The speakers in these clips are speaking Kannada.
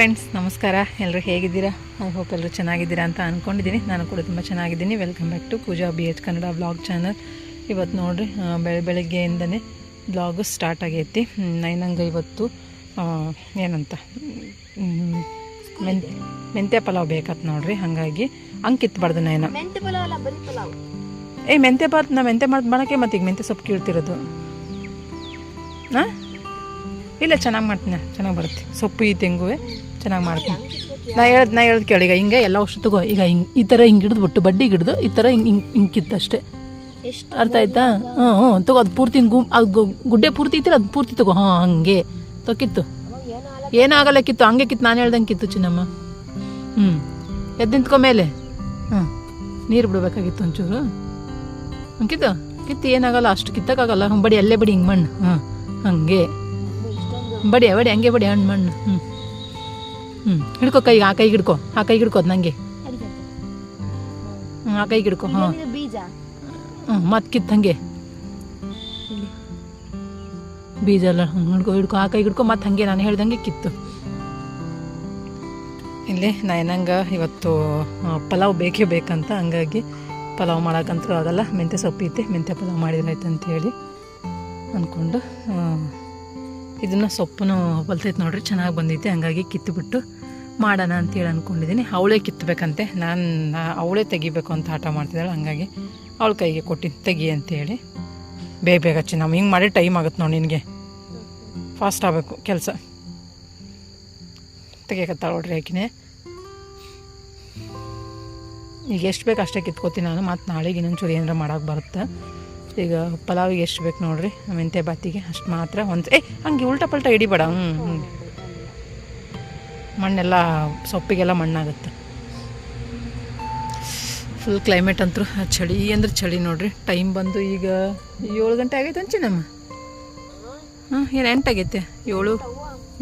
ಫ್ರೆಂಡ್ಸ್ ನಮಸ್ಕಾರ. ಎಲ್ಲರೂ ಹೇಗಿದ್ದೀರಾ? ಐ ಹೋಪ್ ಎಲ್ಲರೂ ಚೆನ್ನಾಗಿದ್ದೀರಾ ಅಂತ ಅಂದ್ಕೊಂಡಿದ್ದೀನಿ ನಾನು ಕೂಡ ತುಂಬ ಚೆನ್ನಾಗಿದ್ದೀನಿ. Welcome back to Pooja B H Kannada blog channel ಇವತ್ತು ನೋಡಿರಿ ಬೆಳೆ ಬೆಳಗ್ಗೆಯಿಂದನೇ ಬ್ಲಾಗು ಸ್ಟಾರ್ಟ್ ಆಗೈತಿ. ನೈನಂಗ ಇವತ್ತು ಏನಂತ? ಮೆನ್ ಮೆಂತ್ಯ ಪಲಾವ್ ಬೇಕತ್ ನೋಡಿರಿ ಹಾಗಾಗಿ ಹಂಗೆ ಕಿತ್ಬಾರ್ದು ನೈನ. ಏ ಮೆಂತ್ಯ ಬಾತ್ ನಾ ಮೆಂತ್ಯ ಮಾಡಿ ಮಾಡೋಕ್ಕೆ ಮತ್ತೆ ಈಗ ಮೆಂತ್ಯ ಸೊಪ್ಪು ಕೀಳ್ತಿರೋದು. ಹಾಂ ಇಲ್ಲ ಚೆನ್ನಾಗಿ ಮಾಡ್ತೀನಿ ಚೆನ್ನಾಗಿ ಬರುತ್ತೆ. ಸೊಪ್ಪು ಈ ತೆಂಗುವೆ. ಚೆನ್ನಾಗಿ ಮಾಡ್ತೀನಿ. ನಾ ಹೇಳ್ದು ನಾ ಹೇಳ್ದು ಕೇಳಿ. ಈಗ ಹಿಂಗೆ ಎಲ್ಲ ಔಷಧ ತಗೋ ಈಗ ಹಿಂಗೆ ಈ ಥರ ಹಿಂಗೆ ಹಿಡಿದ್ಬಿಟ್ಟು ಬಡ್ಡಿ ಹಿಡಿದು ಈ ಥರ ಹಿಂಗೆ ಹಿಂಗೆ ಹಿಂಗೆ ಕಿತ್ತಷ್ಟೇ ಅರ್ಥ ಆಯ್ತಾ? ಹ್ಞೂ ಹ್ಞೂ ತಗೋ ಅದು ಪೂರ್ತಿ ಹಿಂಗೆ ಗುಮ್ ಅದು ಗು- ಗುಡ್ಡೆ ಪೂರ್ತಿ ಇತ್ತಿರ ಅದು ಪೂರ್ತಿ ತಗೋ. ಹಾಂ ಹಂಗೆ. ತೊಕ್ಕಿತ್ತು ಏನಾಗಲ್ಲ ಕಿತ್ತು. ಹಂಗೆ ಕಿತ್ತು. ನಾನು ಹೇಳ್ದಂಗೆ ಕಿತ್ತು ಚಿನ್ನಮ್ಮ. ಹ್ಞೂ ಎದ್ದು ನಿಂತ್ಕೊ ಮೇಲೆ. ಹಾಂ. ನೀರು ಬಿಡಬೇಕಾಗಿತ್ತು ಒಂಚೂರು. ಕಿತ್ತು. ಕಿತ್ತು ಏನಾಗಲ್ಲ ಅಷ್ಟು ಕಿತ್ತಕ್ಕಾಗಲ್ಲ. ಹ್ಞೂ ಬಡಿ ಅಲ್ಲೇ ಬಡಿ ಹಿಂಗೆ ಮಣ್ಣು. ಹಾಂ ಹಂಗೆ. ಬಡಿಯ ಬಡಿ ಬಡಿ ಹಂಗೆ ಬಡಿ ಹಣ್ಣು ಮಣ್ಣು. ಹ್ಞೂ ಹ್ಞೂ ಹಿಡ್ಕೊ ಕೈಗೆ ಆ ಕೈಗೆ ಹಿಡ್ಕೊ ಆ ಕೈಗೆ ಹಿಡ್ಕೋದು ನಂಗೆ. ನನಗೆ ಹ್ಞೂ ಆ ಕೈಗೆ ಹಿಡ್ಕೊ ಹಾಂ. ಬೀಜ. ಹ್ಞೂ ಮತ್ತೆ ಕಿತ್ತು ಹಂಗೆ. ಬೀಜ ಎಲ್ಲ ಹ್ಞೂ ಹಿಡ್ಕೊ ಹಿಡ್ಕೊ ಆ ಕೈ ಹಿಡ್ಕೊ ಮತ್ತೆ ಹಂಗೆ ನಾನು ಹೇಳ್ದಂಗೆ ಕಿತ್ತು. ಇಲ್ಲಿ ನಯನಂಗ ಇವತ್ತು ಪಲಾವ್ ಬೇಕೇ ಬೇಕಂತ ಹಂಗಾಗಿ ಪಲಾವ್ ಮಾಡೋಕ್ಕಂತೂ ಆಗಲ್ಲ ಮೆಂತ್ಯ ಸೊಪ್ಪು ಐತೆ ಮೆಂತ್ಯ ಪಲಾವ್ ಮಾಡಿದ್ರಾಯ್ತು ಅಂತೇಳಿ ಅಂದ್ಕೊಂಡು ಇದನ್ನು ಸೊಪ್ಪನ್ನು ಬಲ್ತೈತೆ ನೋಡ್ರಿ, ಚೆನ್ನಾಗಿ ಬಂದೈತೆ, ಹಂಗಾಗಿ ಕಿತ್ತುಬಿಟ್ಟು ಮಾಡೋಣ ಅಂತೇಳಿ ಅಂದ್ಕೊಂಡಿದ್ದೀನಿ ಅವಳೇ ಕಿತ್ತಬೇಕಂತೆ ನಾನು ಅವಳೇ ತೆಗಿಬೇಕು ಅಂತ ಆಟ ಮಾಡ್ತಿದ್ದಾಳೆ, ಹಂಗಾಗಿ ಅವಳ ಕೈಗೆ ಕೊಟ್ಟಿದ್ದು ತೆಗಿ ಅಂತೇಳಿ. ಬೇಗ ಬೇಗ ಹಚ್ಚಿ, ನಾವು ಹಿಂಗೆ ಮಾಡಿ ಟೈಮ್ ಆಗುತ್ತೆ ನೋಡಿ ನಿನಗೆ. ಫಾಸ್ಟ್ ಆಗಬೇಕು ಕೆಲಸ. ತೆಗಿಯಕತ್ತಾಳ ನೋಡ್ರಿ ಆಕಿನೇ. ಈಗ ಎಷ್ಟು ಬೇಕು ಅಷ್ಟೇ ಕಿತ್ಕೋತೀನಿ ನಾನು ಮತ್ತು ನಾಳೆಗೆ ಇನ್ನೊಂಚೂರು ಏನಾರ ಮಾಡೋಕೆ ಬರುತ್ತೆ. ಈಗ ಪಲಾವಿಗೆ ಎಷ್ಟು ಬೇಕು ನೋಡ್ರಿ ಮೆಂತ್ಯ ಬಾತಿಗೆ ಅಷ್ಟು ಮಾತ್ರ ಒಂದು ಏ, ಹಂಗೆ ಉಲ್ಟಾ ಪಲ್ಟ ಹಿಡಿಬೇಡ ಹ್ಞೂ ಹ್ಞೂ ಮಣ್ಣೆಲ್ಲ, ಸೊಪ್ಪಿಗೆಲ್ಲ ಮಣ್ಣಾಗುತ್ತೆ. ಫುಲ್ ಕ್ಲೈಮೇಟ್ ಅಂತೂ ಚಳಿ, ಅಂದ್ರೆ ಚಳಿ ನೋಡ್ರಿ ಟೈಮ್ ಬಂದು ಈಗ ಏಳು ಗಂಟೆ ಆಗೈತೆ ಅಂಚಿ ನಮ್ಮ. ಹಾಂ, ಏನು ಎಂಟಾಗೈತೆ ಏಳು,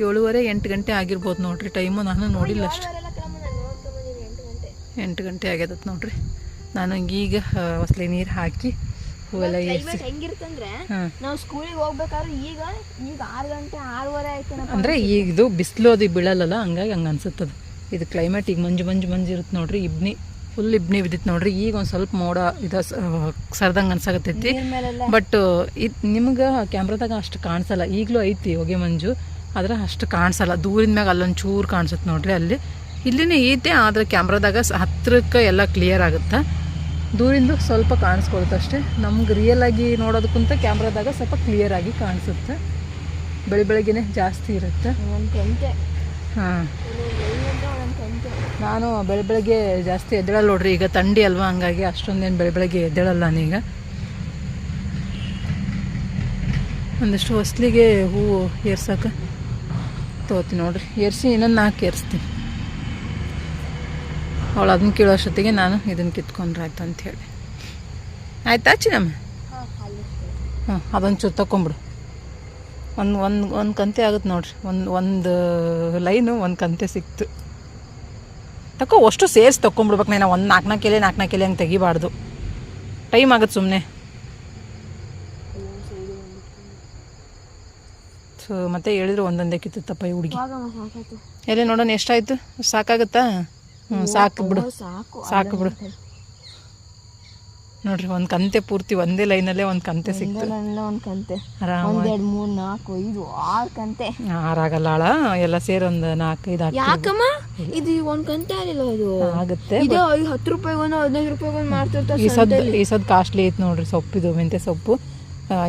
ಏಳುವರೆ ಎಂಟು ಗಂಟೆ ಆಗಿರ್ಬೋದು ನೋಡ್ರಿ ಟೈಮು ನಾನು ನೋಡಿಲ್ಲ ಅಷ್ಟು. ಎಂಟು ಎಂಟು ಗಂಟೆ ಆಗ್ಯದತ್ ನೋಡ್ರಿ. ನಾನು ಈಗ ಹೊಸಲಿ ನೀರು ಹಾಕಿ ಹೂವೆಲ್ಲ ಕ್ಲೈಮೇಟ್ ನಾವು ಸ್ಕೂಲಿಗೆ ಹೋಗ್ಬೇಕಾದ್ರೆ ಈಗ ಈಗ ಆರು ಗಂಟೆ ಆರೂವರೆ ಆಯ್ತೇನಪ್ಪ ಅಂದರೆ ಈಗ ಇದು ಬಿಸಿಲು ಅದು ಬೀಳಲ್ಲಲ್ಲ ಹಂಗಾಗಿ ಹಂಗೆ ಅನ್ಸುತ್ತದು. ಇದು ಕ್ಲೈಮೇಟ್ ಈಗ ಮಂಜು ಮಂಜು ಮಂಜು ಇರುತ್ತೆ ನೋಡ್ರಿ ಇಬ್ನಿ ಫುಲ್ ಇಬ್ನಿ ಬಿದ್ದಿತ್ತು ನೋಡ್ರಿ ಈಗ ಒಂದು ಸ್ವಲ್ಪ ಮೋಡ ಇದು ಸರ್ದಂಗೆ ಅನ್ಸಾಕತ್ತೈತಿ. ಬಟ್ ಇದು ನಿಮ್ಗೆ ಕ್ಯಾಮ್ರಾದಾಗ ಅಷ್ಟು ಕಾಣಿಸಲ್ಲ ಈಗಲೂ ಐತಿ ಹೊಗೆ ಮಂಜು ಆದ್ರೆ ಅಷ್ಟು ಕಾಣಿಸಲ್ಲ ದೂರಿನ ಮ್ಯಾಗ ಅಲ್ಲೊಂದ್ ಚೂರು ಕಾಣಿಸುತ್ತೆ ನೋಡ್ರಿ ಅಲ್ಲಿ. ಇಲ್ಲಿನೇ ಐತೆ ಆದ್ರೆ ಕ್ಯಾಮ್ರಾದಾಗ ಹತ್ತಿರಕ್ಕೆ ಹತ್ರಕ್ಕೆ ಎಲ್ಲ ಕ್ಲಿಯರ್ ಆಗುತ್ತೆ? ದೂರಿಂದು ಸ್ವಲ್ಪ ಕಾಣಿಸ್ಕೊಳುತ್ತೆ ಅಷ್ಟೇ ನಮ್ಗೆ ರಿಯಲ್ ಆಗಿ ನೋಡೋದಕ್ಕಿಂತ ಕ್ಯಾಮ್ರಾದಾಗ ಸ್ವಲ್ಪ ಕ್ಲಿಯರ್ ಆಗಿ ಕಾಣಿಸುತ್ತೆ. ಬೆಳಿ ಬೆಳಗ್ಗೆನೆ ಜಾಸ್ತಿ ಇರುತ್ತೆ. ಹಾಂ. ನಾನು ಬೆಳೆ ಬೆಳಗ್ಗೆ ಜಾಸ್ತಿ ಎದ್ದೇಳಲ್ಲ ನೋಡ್ರಿ ಈಗ ಥಂಡಿ ಅಲ್ವಾ ಹಂಗಾಗಿ ಅಷ್ಟೊಂದೇನು ಬೆಳೆ ಬೆಳಗ್ಗೆ ಎದ್ದೇಳಲ್ಲ ನಾನೀಗ ಒಂದಿಷ್ಟು ಹೊಸ್ಲಿಗೆ ಹೂವು ಏರ್ಸಕ್ಕೆ ತೊಗೋತೀನಿ ನೋಡ್ರಿ. ಏರ್ಸಿ ಇನ್ನೊಂದು ನಾಲ್ಕು ಏರಿಸ್ತೀನಿ. ಅವಳು ಅದನ್ನ ಕೇಳೋಷ್ಟೊತ್ತಿಗೆ ನಾನು ಇದನ್ನ ಕಿತ್ಕೊಂಡ್ರೆ ಆಯ್ತು ಅಂಥೇಳಿ ಆಯ್ತಾ ಚಿನ್ನಮ್ಮ? ಹಾಂ ಅದೊಂದು ಚೂರು ತಗೊಂಬಿಡು ಒಂದು ಒಂದು ಒಂದು ಕಂತೆ ಆಗುತ್ತೆ ನೋಡ್ರಿ. ಒಂದು ಒಂದು ಲೈನು ಒಂದು ಕಂತೆ ಸಿಕ್ತು. ತಕೋ ಅಷ್ಟು ಸೇರಿಸಿ ತಕೊಂಬಿಡ್ಬೇಕು ನಾನು. ಒಂದು ನಾಲ್ಕು ನಾಲ್ಕು ಎಲೆ ನಾಲ್ಕು ನಾಲ್ಕು ಎಲೆ ಹಂಗೆ ತೆಗಿಬಾರ್ದು. ಟೈಮ್ ಆಗುತ್ತೆ ಸುಮ್ಮನೆ ಸೊ ಮತ್ತೆ ಹೇಳಿದ್ರು ಒಂದೊಂದೇ ಕಿತ್ತಪ್ಪ ಈ ಹುಡುಗಿ. ಎಲೆ ನೋಡೋಣ ಎಷ್ಟಾಯ್ತು? ಸಾಕಾಗುತ್ತಾ? ಹ್ಞೂ ಸಾಕು ಬಿಡು. ಸಾಕು ಸಾಕು ಬಿಡು. ನೋಡ್ರಿ ಒಂದು ಕಂತೆ ಪೂರ್ತಿ ಒಂದೇ ಲೈನಲ್ಲೇ ಒಂದು ಕಂತೆ ಸಿಕ್ತು. ಒಂದು ಕಂತೆ. ಒಂದೆರಡು ಮೂರು ನಾಲ್ಕು ಐದು ಆರು ಕಂತೆ. ಆರಾಗಲ್ಲ ಆಳ. ಎಲ್ಲ ಸೇರಿ ಒಂದ್ ನಾಲ್ಕೈದು ಹಾಕಿ ಯಾಕಮ್ಮ? ಇದು ಒಂದು ಕಂತೆ ಆಗಿಲ್ಲ ಇದು? ಆಗುತ್ತೆ ಇದು ಐದು ಹತ್ತು ರೂಪಾಯಿಗೆ ಒಂದು ಹದಿನೈದು ರೂಪಾಯಿಗೆ ಒಂದು ಮಾಡ್ತಿರ್ತಾರೆ ಈ ಸದ್ ಈ ಸದ್ ಕಾಸ್ಟ್ಲಿ ಐತೆ ನೋಡ್ರಿ ಸೊಪ್ಪಿದು ಮೆಂತ್ಯ ಸೊಪ್ಪು.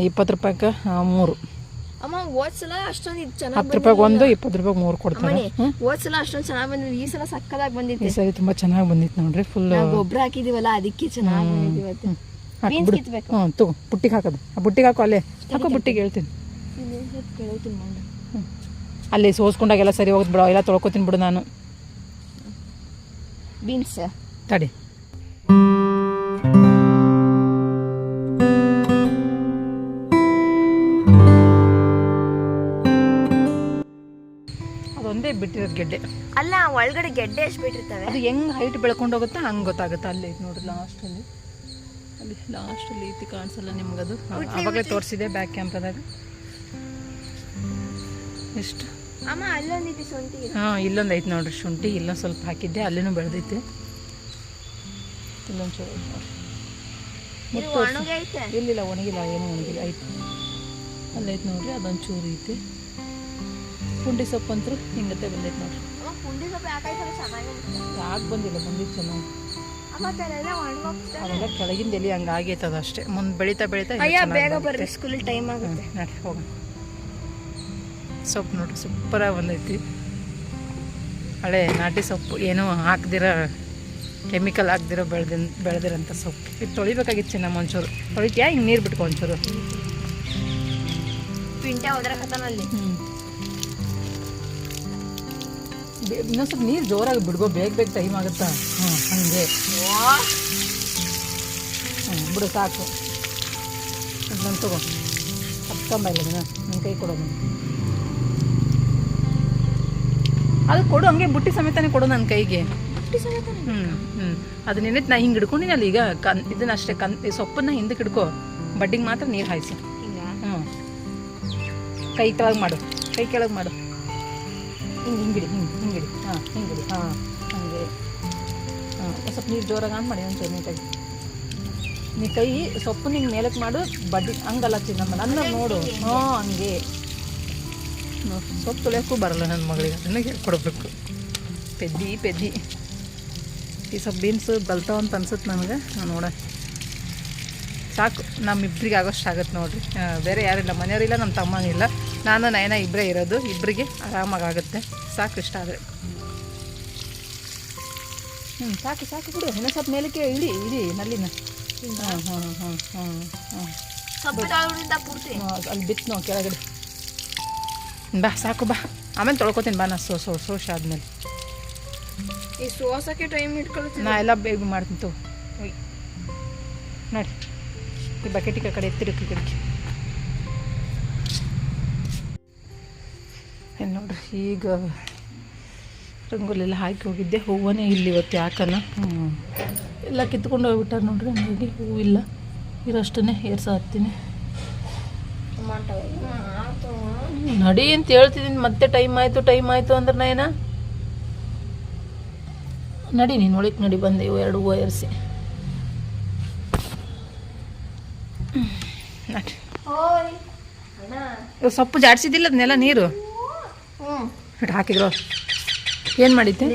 ಇಪ್ಪತ್ತು ರೂಪಾಯಿಗೆ ಮೂರು. ಅಮ್ಮ ಹೋದ್ಸಲ ಅಷ್ಟೊಂದು ಇದು ಚೆನ್ನಾಗಿ ಹತ್ತು ರೂಪಾಯಿಗೆ ಒಂದು ಇಪ್ಪತ್ತು ರೂಪಾಯಿಗೆ ಮೂರು ಕೊಡ್ತಾರೆ. ಹೋದ್ಸಲ ಅಷ್ಟೊಂದು ಚೆನ್ನಾಗಿ ಬಂದಿದೆ ಈ ಸಲ ಸಕ್ಕದಾಗಿ ಬಂದಿತ್ತು ಈ ಸರಿ ತುಂಬಾ ಚೆನ್ನಾಗಿ ಬಂದಿತ್ತು ನೋಡ್ರಿ ಫುಲ್ ಗೊಬ್ಬರ ಹಾಕಿದೀವಲ್ಲ ಅದಕ್ಕೆ ಚೆನ್ನಾಗಿ ಬಂದಿದೆ ಇವತ್ತು. ಬೀನ್ಸ್ ಕಿತ್ಬೇಕು. ಹ್ಞೂ ತಗೋ ಬುಟ್ಟಿಗೆ ಹಾಕೋದು. ಆ ಬುಟ್ಟಿಗೆ ಹಾಕೋ ಅಲ್ಲೇ. ಹಾಕೋ ಬುಟ್ಟಿಗೆ ಹೇಳ್ತೀನಿ. ಅಲ್ಲಿ ಸೋಸ್ಕೊಂಡಾಗೆಲ್ಲ ಸರಿ ಹೋಗುತ್ತೆ ಬಿಡೋ ಎಲ್ಲ ತೊಳ್ಕೊತೀನಿ ಬಿಡು ನಾನು. ಬೀನ್ಸ್. ತಡಿ. ಬಿಟ್ಟಿರೋದು ಗೆಡ್ಡೆ. ಅಲ್ಲ ಒಳಗಡೆ ಗೆಡ್ಡೆ ಎಷ್ಟು ಬಿಟ್ಟಿರ್ತವೆ? ಅದು ಹೆಂಗ್ ಹೈಟ್ ಬೆಳ್ಕೊಂಡು ಹೋಗುತ್ತಾ ಹಂಗೆ ಗೊತ್ತಾಗುತ್ತೆ. ಅಲ್ಲಿ ನೋಡಿ ಲಾಸ್ಟ್ ಲಾಸ್ಟಲ್ಲಿ ಅಲ್ಲಿ. ಲಾಸ್ಟಲ್ಲಿ ಐತಿ ಕಾಣಿಸಲ್ಲ ಅದು ಅವಾಗಲೇ ತೋರಿಸಿದೆ ಬ್ಯಾಕ್ ಕ್ಯಾಮ್ರಾದಾಗ ಎಷ್ಟು? ಹಾಂ ಇಲ್ಲೊಂದು ಐತೆ ನೋಡ್ರಿ. ಶುಂಠಿ ಇಲ್ಲೊಂದು ಸ್ವಲ್ಪ ಹಾಕಿದ್ದೆ ಅಲ್ಲಿನೂ ಬೆಳೆದೈತೆ. ಇಲ್ಲೊಂದು ಚೂರು ಐತೆ ನೋಡ್ರಿ. ಇಲ್ಲ ಇಲ್ಲಿಲ್ಲ ಒಣಗಿಲ್ಲ ಏನು ಒಣಗಿಲ್ಲ. ಐತೆ. ಅಲ್ಲೈತೆ ನೋಡ್ರಿ ಅದೊಂದು ಚೂರು ಐತಿ. ಪುಂಡಿ ಸೊಪ್ಪು ಅಂತೂ ಹಿಂಗತ್ತೆ ಬಂದೈತೆ ನೋಡ್ರಿ. ಯಾಕೆ ಬಂದಿಲ್ಲ ಬಂದಿತ್ತು ಚೆನ್ನಾಗಿ ಅವೆಲ್ಲ ಕೆಳಗಿಂದ ಎಲ್ಲಿ ಹಂಗೆ ಆಗೈತದ ಅಷ್ಟೇ. ಮುಂದೆ ಬೆಳೀತಾ ಬೆಳೀತಾ ಬೇಗ. ಬರ್ರಿ ಸ್ಕೂಲ್ ಟೈಮ್ ಆಗುತ್ತೆ. ನಡ್ರಿ ಹೋಗೋಣ. ಸೊಪ್ಪು ನೋಡ್ರಿ ಸೂಪರಾಗಿ ಬಂದೈತಿ. ಹಳೆ ನಾಟಿ ಸೊಪ್ಪು ಏನೂ ಹಾಕ್ದಿರೋ ಕೆಮಿಕಲ್ ಹಾಕ್ದಿರೋ ಬೆಳೆದ ಬೆಳೆದಿರೋಂಥ ಸೊಪ್ಪು. ಇದು ತೊಳಿಬೇಕಾಗಿತ್ತು ಚೆನ್ನಮ್ಮ ಒಂಚೂರು. ತೊಳಿತೀಯಾ? ಹಿಂಗೆ ನೀರು ಬಿಟ್ಕೊ ಒಂಚೂರು. ಪಿಂಟೆ ಹ್ಞೂ ಇನ್ನೊಂದು ಸ್ವಲ್ಪ ನೀರು ಜೋರಾಗಿ ಬಿಡ್ಗೋ ಬೇಗ ಬೇಗ ಟೈಮ್ ಆಗುತ್ತಾ? ಹ್ಞೂ ಹಾಗೆ. ಹ್ಞೂ ಬಿಡು ಸಾಕು. ನಾನು ತಗೋ. ಹತ್ಕೊಂಬಲ್ಲ ನನ್ನ ಕೈ ಕೊಡೋದು. ಅದು ಕೊಡು ಹಂಗೆ ಬುಟ್ಟಿ ಸಮೇತನೇ ಕೊಡು ನನ್ನ ಕೈಗೆ. ಹ್ಞೂ ಹ್ಞೂ ಅದು ನಿನ್ನೆ ನಾ ಹಿಂಗೆ ಹಿಡ್ಕೊಂಡಿನಲ್ಲ ಈಗ ಕನ್ ಇದನ್ನ ಅಷ್ಟೇ ಕನ್ ಸೊಪ್ಪನ್ನ ಹಿಂದಕ್ಕೆ ಹಿಡ್ಕೊ. ಬಡ್ಡಿಗೆ ಮಾತ್ರ ನೀರು ಹಾಯಿಸು. ಹ್ಞೂ ಕೈ ಕೆಳಗೆ ಮಾಡು. ಕೈ ಕೆಳಗೆ ಮಾಡು. ಹಿಂಗೆ ಹಿಂಗಿಡಿ ಹಿಂಗೆ ಹಿಂಗಿಡಿ ಹಾಂ ಹಿಂಗಿಡಿ ಹಾಂ ಹಂಗೆ ಹಾಂ ಸ್ವಲ್ಪ ನೀರು ಜೋರಾಗಿ ಆನ್ ಮಾಡಿ ಒಂದು ನೀಟಾಗಿ ನೀ ಕೈ ಸೊಪ್ಪು ನಿಂಗೆ ಮೇಲಕ್ಕೆ ಮಾಡು ಬಡ್ಡಿ ಹಂಗಲ್ಲ ಚಿನ್ನಮ್ಮ ನನ್ನ ನೋಡು. ಹಾಂ ಹಂಗೆ. ಸೊಪ್ಪು ತೊಳೆಯೋಕ್ಕೂ ಬರಲ್ಲ ನನ್ನ ಮಗಳಿಗೆ. ಅದನ್ನ ಹೇಳ್ಕೊಡ್ಬೇಕು ಪೆದ್ದಿ ಪೆದ್ದಿ. ಈ ಸ್ವಲ್ಪ ಬೀನ್ಸ್ ಬಲ್ತಾವ ಅಂತ ಅನ್ಸುತ್ತೆ ನನಗೆ. ನೋಡ. ಸಾಕು. ನಮ್ಮಿಬ್ರಿಗೆ ಆಗೋಷ್ಟು ಆಗುತ್ತೆ ನೋಡ್ರಿ. ಬೇರೆ ಯಾರಿಲ್ಲ. ಮನೆಯವರಿಲ್ಲ ನಮ್ಮ ತಮ್ಮನಿಲ್ಲ. ನಾನು ನಯನ ಇಬ್ಬರೇ ಇರೋದು. ಇಬ್ಬರಿಗೆ ಆರಾಮಾಗಿ ಆಗುತ್ತೆ ಸಾಕು ಇಷ್ಟ ಆದರೆ. ಹ್ಞೂ ಸಾಕು ಸಾಕು ಬಿಡು. ಇನ್ನೊಂದು ಸ್ವಲ್ಪ ಮೇಲಕ್ಕೆ ಇಡಿ ಇಡಿ ನಲ್ಲಿನ ಹಾಂ ಹಾಂ ಹಾಂ ಹಾಂ ಅಲ್ಲಿ ಬಿತ್ತು ನಾವು ಕೆಳಗಡೆ. ಬಾ ಸಾಕು ಬಾ. ಆಮೇಲೆ ತೊಳ್ಕೊತೀನಿ ಬಾ ನಾ ಸೋ ಸೋ ಸೋಶ ಆದ್ಮೇಲೆ. ಈ ಸೋಸಕ್ಕೆ ಟೈಮ್ ಇಟ್ಕೊಳ್ತೀನಿ ನಾ ಎಲ್ಲ ಬೇಗ ಮಾಡ್ತೀನಿ ತೋ ನೋಡಿ. ಈ ಬಕೆಟಿಗೆ ಕಡೆ ಎತ್ತಿರಕ್ಕೆ ಕಡೆಗೆ ಈಗ ರಂಗೋಲೆಲ್ಲ ಹಾಕಿ ಹೋಗಿದ್ದೆ. ಹೂವನೇ ಇಲ್ಲ ಇವತ್ತು ಯಾಕನ? ಎಲ್ಲ ಕಿತ್ಕೊಂಡು ಹೋಗ್ಬಿಟ್ಟಾರೆ ನೋಡ್ರಿ ಹಂಗಾಗಿ ಹೂವಿಲ್ಲ ಇರೋಷ್ಟನ್ನೇ ಏರ್ಸ ಹತ್ತೀನಿ. ನಡಿ ಅಂತ ಹೇಳ್ತಿದ್ದೀನಿ ಮತ್ತೆ ಟೈಮ್ ಆಯಿತು ಟೈಮ್ ಆಯಿತು ಅಂದ್ರೆ ನಾ ನಡಿ ನೀನು ಒಳಗೆ ನಡಿ ಬಂದೆ. ಇವು ಎರಡು ಹೂವು ಏರಿಸಿ. ಸೊಪ್ಪು ಜಾಡ್ಸಿದ್ದಿಲ್ಲ ಅದನ್ನೆಲ್ಲ ನೀರು? ಹ್ಞೂ ಹಾಕಿದ್ರು. ಏನು ಮಾಡಿದ್ದೆ?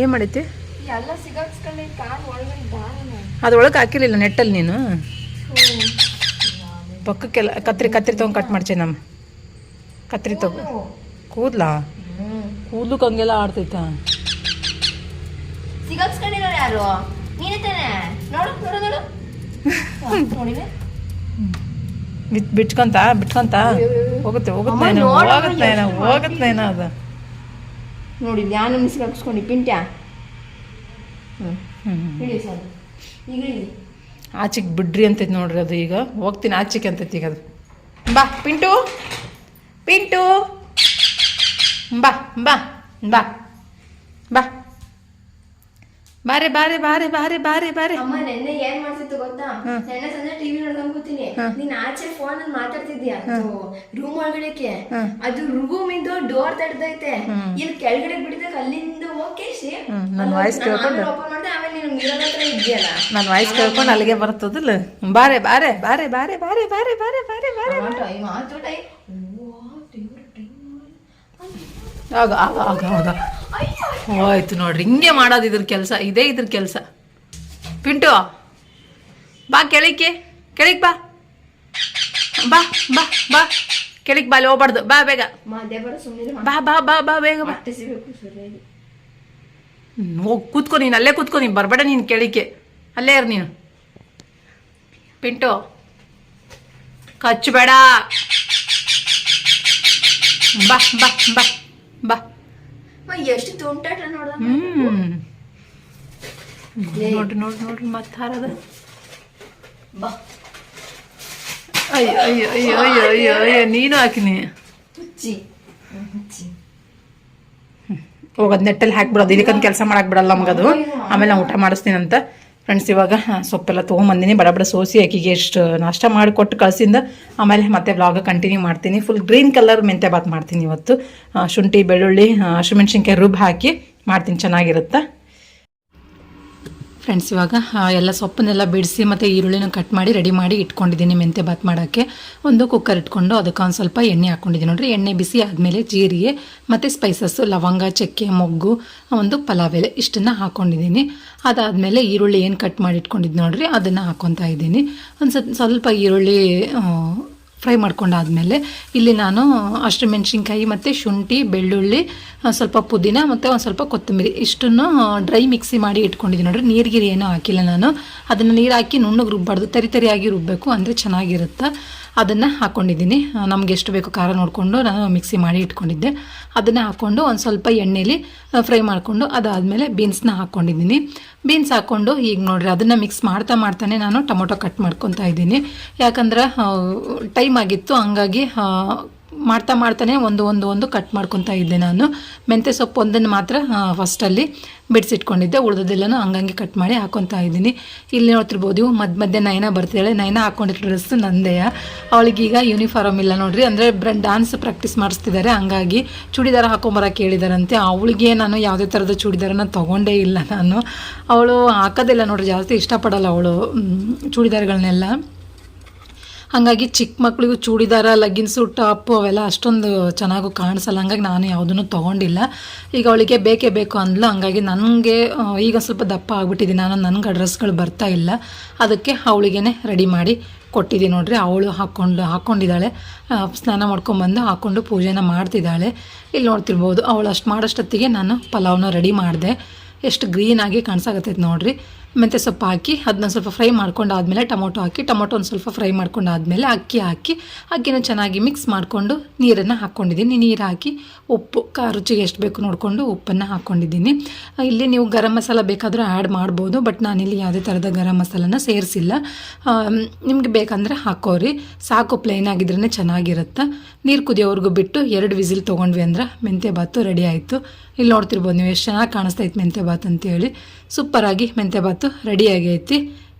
ಏನು ಮಾಡಿದ್ದೆ? ಅದ್ರೊಳಗೆ ಹಾಕಿರಲಿಲ್ಲ ನೆಟ್ಟಲ್ಲಿ ನೀನು? ಪಕ್ಕಕ್ಕೆಲ್ಲ ಕತ್ರಿ ಕತ್ರಿ ತೊಗೊಂಡು ಕಟ್ ಮಾಡ್ಚೆ ನಮ್ಮ ಕತ್ರಿ ತಗೋ. ಕೂದ್ಲಾ. ಕೂದ್ಲಕ್ಕೆ ಹಂಗೆಲ್ಲ ಆಡ್ತೈತಾ. ಸಿಗಾಕ್ಸ್ಕೊಂಡಿರೋರು ಯಾರು? ನೀನೇ ತಾನೆ? ನೋಡು ನೋಡು ನೋಡು. ನೋಡಿವೆ ಬಿಟ್ ಬಿಟ್ಕೊಂತ ಬಿಟ್ಕೊಂತ? ಹೋಗುತ್ತೆ ಹೋಗುತ್ತೆ ನೈನಾ, ಹೋಗುತ್ತೆ ಹೋಗುತ್ತೆ ಏನೋ ಅದು. ನೋಡಿ ಯಾನು ಮಿಸ್ಗೆ ಪಿಂಟ್ಯಾ. ಈಗ ಇಳಿ. ಆಚೆಗೆ ಬಿಡ್ರಿ ಅಂತೈತಿ ನೋಡ್ರಿ ಅದು ಈಗ. ಹೋಗ್ತೀನಿ ಆಚೆಗೆ ಅಂತೈತಿ ಈಗ ಅದು. ಬಾ ಪಿಂಟು. ಪಿಂಟು. ಬಾ ಬಾ ಬಾ. ಬಾ. ಬಾರೆ ಬಾರೆ ಬಾರೆ ಬಾರೆ ಬಾರೆ ಬಾರೆ ಅಮ್ಮ ನೆನ್ನೆ ಏನ್ ಮಾಡ್ತಿತ್ತು ಗೊತ್ತಾ ನೆನ್ನೆ ಸಂಜೆ ಟಿವಿ ನೋಡ್ಕೊಂಡ್ ಕೂತೀನಿ ನೀನ್ ಆಚೆ ಫೋನ್ ಅಲ್ಲಿ ಮಾತಾಡ್ತಿದ್ಯಾ ರೂಮ್ ಒಳಗಡೆಗೆ ಅದು ರೂಮ್ ಇಂದ ಡೋರ್ ತಡ್ದೈತೆ ಇಲ್ಲಿ ಕೆಳಗಡೆ ಬಿಡಿದಾಗ ಅಲ್ಲಿಂದ ಹೋಗಿ ನನ್ನ ವಾಯ್ಸ್ ಕೇಳ್ಕೊಂಡು? ನನ್ನ ವಾಯ್ಸ್ ಕೇಳ್ಕೊಂಡು ಅಲ್ಲಿಗೆ ಬರ್ತದಲ್ಲ ಬಾರೆ ಬಾರೆ ಬಾರೆ ಬಾರೆ ಬಾರೆ ಬಾರೆ ಬಾರೆ ಬಾರೆ ಬಾರೆ ಮಾತು ಟೈಮ್ ಆಗ ಆಗ ಆಗ ಆಗ. ಹೋಯ್ತು ನೋಡ್ರಿ ಹಿಂಗೆ ಮಾಡೋದು ಇದ್ರ ಕೆಲಸ ಇದೇ ಇದ್ರ ಕೆಲಸ. ಪಿಂಟು ಬಾ ಕೆಳಕ್ಕೆ ಕೆಳಕ್ ಬಾ. ಬಾ ಬಾ ಬಾ. ಕೆಳಕ್ ಬಾ ಅಲ್ಲಿ ಹೋಗ್ಬಾರ್ದು. ಬಾ ಬೇಗ. ಬಾ ಬಾ ಬಾ ಬಾ ಬೇಗ ಬಾ. ಹೋಗಿ ಕೂತ್ಕೊ ನೀನು ಅಲ್ಲೇ ಕೂತ್ಕೊ ನೀನು ಬರಬೇಡ ನೀನು ಕೆಳಕ್ಕೆ. ಅಲ್ಲೇ ಇರು ನೀನು. ಪಿಂಟು ಕಚ್ಚಬೇಡ. ಬಾ ಬಾ ಬಾ. ಎಷ್ಟು ತುಂಟಾಟ ನೋಡ ನೋಡ್ರಿ ನೋಡ್ರಿ ನೋಡ್ರಿ ಮತ್ತೆ ಹಾರದ. ಬಾ. ಅಯ್ಯೋ ಅಯ್ಯೋ ಅಯ್ಯೋ ಅಯ್ಯೋ ಅಯ್ಯೋ ಅಯ್ಯೋ ನೀನು ಹಾಕಿನಿ. ಹೋಗೋದು ನೆಟ್ಟಲ್ಲಿ ಹಾಕ್ಬಿಡೋದು. ಇದಕ್ಕಂತ ಕೆಲಸ ಮಾಡಕ್ ಬಿಡಲ್ಲ ನಮಗದು. ಆಮೇಲೆ ನಾವು ಊಟ ಮಾಡಿಸ್ತೀನಂತ. ಫ್ರೆಂಡ್ಸ್ ಇವಾಗ ಸೊಪ್ಪೆಲ್ಲ ತೊಗೊಂಬಂದಿನಿ. ಬಡ ಬಡ ಸೋಸಿ ಆಕಿಗೆ ಎಷ್ಟು ನಾಷ್ಟ ಮಾಡಿಕೊಟ್ಟು ಕಳಿಸಿಂದ, ಆಮೇಲೆ ಮತ್ತೆ ವ್ಲಾಗ್ ಕಂಟಿನ್ಯೂ ಮಾಡ್ತೀನಿ. ಫುಲ್ ಗ್ರೀನ್ ಕಲರ್ ಮೆಂತ್ಯ ಬಾತ್ ಮಾಡ್ತೀನಿ ಇವತ್ತು. ಶುಂಠಿ, ಬೆಳ್ಳುಳ್ಳಿ ಹಸಿಮೆಣ್ಸಿನ್ಕಾಯಿ ರುಬ್ಬಿ ಹಾಕಿ ಮಾಡ್ತೀನಿ. ಚೆನ್ನಾಗಿರುತ್ತೆ? ಫ್ರೆಂಡ್ಸ್ ಇವಾಗ ಎಲ್ಲ ಸೊಪ್ಪನ್ನೆಲ್ಲ ಬಿಡಿಸಿ ಮತ್ತು ಈರುಳ್ಳಿನ ಕಟ್ ಮಾಡಿ ರೆಡಿ ಮಾಡಿ ಇಟ್ಕೊಂಡಿದ್ದೀನಿ ಮೆಂತ್ಯ ಬಾತ್ ಮಾಡೋಕ್ಕೆ. ಒಂದು ಕುಕ್ಕರ್ ಇಟ್ಕೊಂಡು ಅದಕ್ಕೆ ಒಂದು ಸ್ವಲ್ಪ ಎಣ್ಣೆ ಹಾಕ್ಕೊಂಡಿದ್ದೀನಿ ನೋಡಿರಿ, ಎಣ್ಣೆ ಬಿಸಿ ಆದಮೇಲೆ ಜೀರಿಗೆ ಮತ್ತು ಸ್ಪೈಸಸ್ಸು ಲವಂಗ, ಚಕ್ಕೆ, ಮೊಗ್ಗು ಒಂದು ಪಲಾವ್ ಎಲೆ ಇಷ್ಟನ್ನು ಹಾಕ್ಕೊಂಡಿದ್ದೀನಿ ಅದಾದಮೇಲೆ ಈರುಳ್ಳಿ ಏನು ಕಟ್ ಮಾಡಿ ಇಟ್ಕೊಂಡಿದ್ದು ನೋಡಿರಿ, ಅದನ್ನು ಹಾಕ್ಕೊತಾ ಇದ್ದೀನಿ. ಒಂದು ಸ್ವಲ್ಪ ಈರುಳ್ಳಿ ಫ್ರೈ ಮಾಡ್ಕೊಂಡಾದ್ಮೇಲೆ ಇಲ್ಲಿ ನಾನು ಹಸಿಮೆಣ್ಸಿನ್ಕಾಯಿ ಮತ್ತು ಶುಂಠಿ, ಬೆಳ್ಳುಳ್ಳಿ ಸ್ವಲ್ಪ ಪುದೀನ ಮತ್ತು ಒಂದು ಸ್ವಲ್ಪ ಕೊತ್ತಂಬರಿ. ಇಷ್ಟನ್ನು ಡ್ರೈ ಮಿಕ್ಸಿ ಮಾಡಿ ಇಟ್ಕೊಂಡಿದ್ದೀನಿ ನೋಡ್ರಿ ನೀರ್ಗಿರಿ ಏನೂ ಹಾಕಿಲ್ಲ ನಾನು. ಅದನ್ನು ನೀರು ಹಾಕಿ ನುಣ್ಣಗೆ ರುಬ್ಬಾರ್ದು. ತರಿ ತರಿಯಾಗಿ ರುಬ್ಬಬೇಕು ಅಂದರೆ ಚೆನ್ನಾಗಿರುತ್ತೆ? ಅದನ್ನು ಹಾಕ್ಕೊಂಡಿದ್ದೀನಿ ನಮ್ಗೆ ಎಷ್ಟು ಬೇಕು ಖಾರ ನೋಡಿಕೊಂಡು ನಾನು ಮಿಕ್ಸಿ ಮಾಡಿ ಇಟ್ಕೊಂಡಿದ್ದೆ. ಅದನ್ನು ಹಾಕ್ಕೊಂಡು ಒಂದು ಸ್ವಲ್ಪ ಎಣ್ಣೆಲಿ ಫ್ರೈ ಮಾಡಿಕೊಂಡು ಅದಾದಮೇಲೆ ಬೀನ್ಸ್ನ ಹಾಕ್ಕೊಂಡಿದ್ದೀನಿ ಬೀನ್ಸ್ ಹಾಕ್ಕೊಂಡು ಈಗ ನೋಡ್ರಿ ಅದನ್ನು ಮಿಕ್ಸ್ ಮಾಡ್ತಾ ಮಾಡ್ತಾನೆ ನಾನು ಟೊಮೊಟೊ ಕಟ್ ಮಾಡ್ಕೊತಾ ಇದ್ದೀನಿ. ಯಾಕಂದ್ರೆ ಟೈಮ್ ಆಗಿತ್ತು, ಹಂಗಾಗಿ ಮಾಡ್ತಾ ಮಾಡ್ತಾನೆ ಒಂದು ಒಂದು ಒಂದು ಕಟ್ ಮಾಡ್ಕೊತಾ ಇದ್ದೆ ನಾನು. ಮೆಂತ್ಯ ಸೊಪ್ಪು ಒಂದನ್ನು ಮಾತ್ರ ಫಸ್ಟಲ್ಲಿ ಬಿಡಿಸಿಟ್ಕೊಂಡಿದ್ದೆ. ಉಳಿದೋದೆಲ್ಲನೂ ಹಂಗಂಗೆ ಕಟ್ ಮಾಡಿ ಹಾಕೊತಾ ಇದ್ದೀನಿ. ಇಲ್ಲಿ ನೋಡ್ತಿರ್ಬೋದು ಮಧ್ಯ ಮಧ್ಯೆ ನಯನ ಬರ್ತಿದ್ದಾಳೆ ನಯನ ಹಾಕೊಂಡಿರೋ ಡ್ರೆಸ್ ನಂದೆಯ ಅವಳಿಗೀಗ ಯೂನಿಫಾರ್ಮ್ ಇಲ್ಲ ನೋಡಿರಿ. ಅಂದರೆ ಬ್ರ ಡಾನ್ಸ್ ಪ್ರಾಕ್ಟೀಸ್ ಮಾಡಿಸ್ತಿದ್ದಾರೆ. ಹಂಗಾಗಿ ಚೂಡಿದಾರ ಹಾಕೊಂಬರಕ್ಕೆ ಹೇಳಿದಾರಂತೆ. ಅವಳಿಗೆ ನಾನು ಯಾವುದೇ ಥರದ ಚೂಡಿದಾರನ ತೊಗೊಂಡೇ ಇಲ್ಲ ನಾನು. ಅವಳು ಹಾಕೋದಿಲ್ಲ ನೋಡಿರಿ. ಜಾಸ್ತಿ ಇಷ್ಟಪಡಲ್ಲ ಅವಳು ಚೂಡಿದಾರಗಳನ್ನೆಲ್ಲ. ಹಾಗಾಗಿ ಚಿಕ್ಕ ಮಕ್ಳಿಗೂ ಚೂಡಿದಾರ ಲಗ್ಗಿನ್ಸು ಟಾಪು ಅವೆಲ್ಲ ಅಷ್ಟೊಂದು ಚೆನ್ನಾಗೂ ಕಾಣಿಸಲ್ಲ. ಹಂಗಾಗಿ ನಾನು ಯಾವುದನ್ನು ತೊಗೊಂಡಿಲ್ಲ. ಈಗ ಅವಳಿಗೆ ಬೇಕೇ ಬೇಕು ಅಂದ್ಲು. ಹಂಗಾಗಿ ನನಗೆ ಈಗ ಸ್ವಲ್ಪ ದಪ್ಪ ಆಗ್ಬಿಟ್ಟಿದ್ದೀನಿ. ನಾನು ನನಗೆ ಡ್ರೆಸ್ಗಳು ಬರ್ತಾ ಇಲ್ಲ. ಅದಕ್ಕೆ ಅವಳಿಗೇ ರೆಡಿ ಮಾಡಿ ಕೊಟ್ಟಿದ್ದೀನಿ ನೋಡ್ರಿ. ಅವಳು ಹಾಕ್ಕೊಂಡು ಹಾಕ್ಕೊಂಡಿದ್ದಾಳೆ ಸ್ನಾನ ಮಾಡ್ಕೊಂಬಂದು ಹಾಕ್ಕೊಂಡು ಪೂಜೆನ ಮಾಡ್ತಿದ್ದಾಳೆ. ಇಲ್ಲಿ ನೋಡ್ತಿರ್ಬೋದು, ಅವಳು ಅಷ್ಟು ಮಾಡೋಷ್ಟೊತ್ತಿಗೆ ನಾನು ಪಲಾವ್ನ ರೆಡಿ ಮಾಡಿದೆ. ಎಷ್ಟು ಗ್ರೀನಾಗಿ ಕಾಣಿಸಾಗತ್ತೈತೆ ನೋಡ್ರಿ. ಮೆಂತ್ಯ ಸೊಪ್ಪು ಹಾಕಿ ಅದನ್ನ ಸ್ವಲ್ಪ ಫ್ರೈ ಮಾಡ್ಕೊಂಡಾದಮೇಲೆ ಟೊಮೊಟೊ ಹಾಕಿ ಟೊಮೊಟೊ ಒಂದು ಸ್ವಲ್ಪ ಫ್ರೈ ಮಾಡ್ಕೊಂಡಾದಮೇಲೆ ಅಕ್ಕಿ ಹಾಕಿ, ಅಕ್ಕಿನ ಚೆನ್ನಾಗಿ ಮಿಕ್ಸ್ ಮಾಡಿಕೊಂಡು ನೀರನ್ನು ಹಾಕ್ಕೊಂಡಿದ್ದೀನಿ. ನೀರು ಹಾಕಿ, ಉಪ್ಪು, ಕಾ, ರುಚಿಗೆ ಎಷ್ಟು ಬೇಕು ನೋಡಿಕೊಂಡು ಉಪ್ಪನ್ನು ಹಾಕ್ಕೊಂಡಿದ್ದೀನಿ. ಇಲ್ಲಿ ನೀವು ಗರಂ ಮಸಾಲ ಬೇಕಾದರೂ ಆ್ಯಡ್ ಮಾಡ್ಬೋದು, ಬಟ್ ನಾನಿಲ್ಲಿ ಯಾವುದೇ ಥರದ ಗರಂ ಮಸಾಲನ ಸೇರಿಸಿಲ್ಲ. ನಿಮಗೆ ಬೇಕಂದರೆ ಹಾಕೋರಿ. ಸಾಕು ಪ್ಲೈನ್ ಆಗಿದ್ರೇ ಚೆನ್ನಾಗಿರುತ್ತೆ. ನೀರು ಕುದಿಯೋವರೆಗೂ ಬಿಟ್ಟು ಎರಡು ವಿಸಿಲ್ ತೊಗೊಂಡ್ವಿ ಅಂದ್ರೆ ಮೆಂತ್ಯ ಬಾತು ರೆಡಿ ಆಯಿತು. ಇಲ್ಲಿ ನೋಡ್ತಿರ್ಬೋದು ನೀವು ಎಷ್ಟು ಚೆನ್ನಾಗಿ ಕಾಣಿಸ್ತೈತೆ ಮೆಂತ್ಯ ಬಾತ್ ಅಂತೇಳಿ. ಸೂಪರಾಗಿ ಮೆಂತ್ಯ ಬಾತು ರೆಡಿ ಆಗೈತಿ.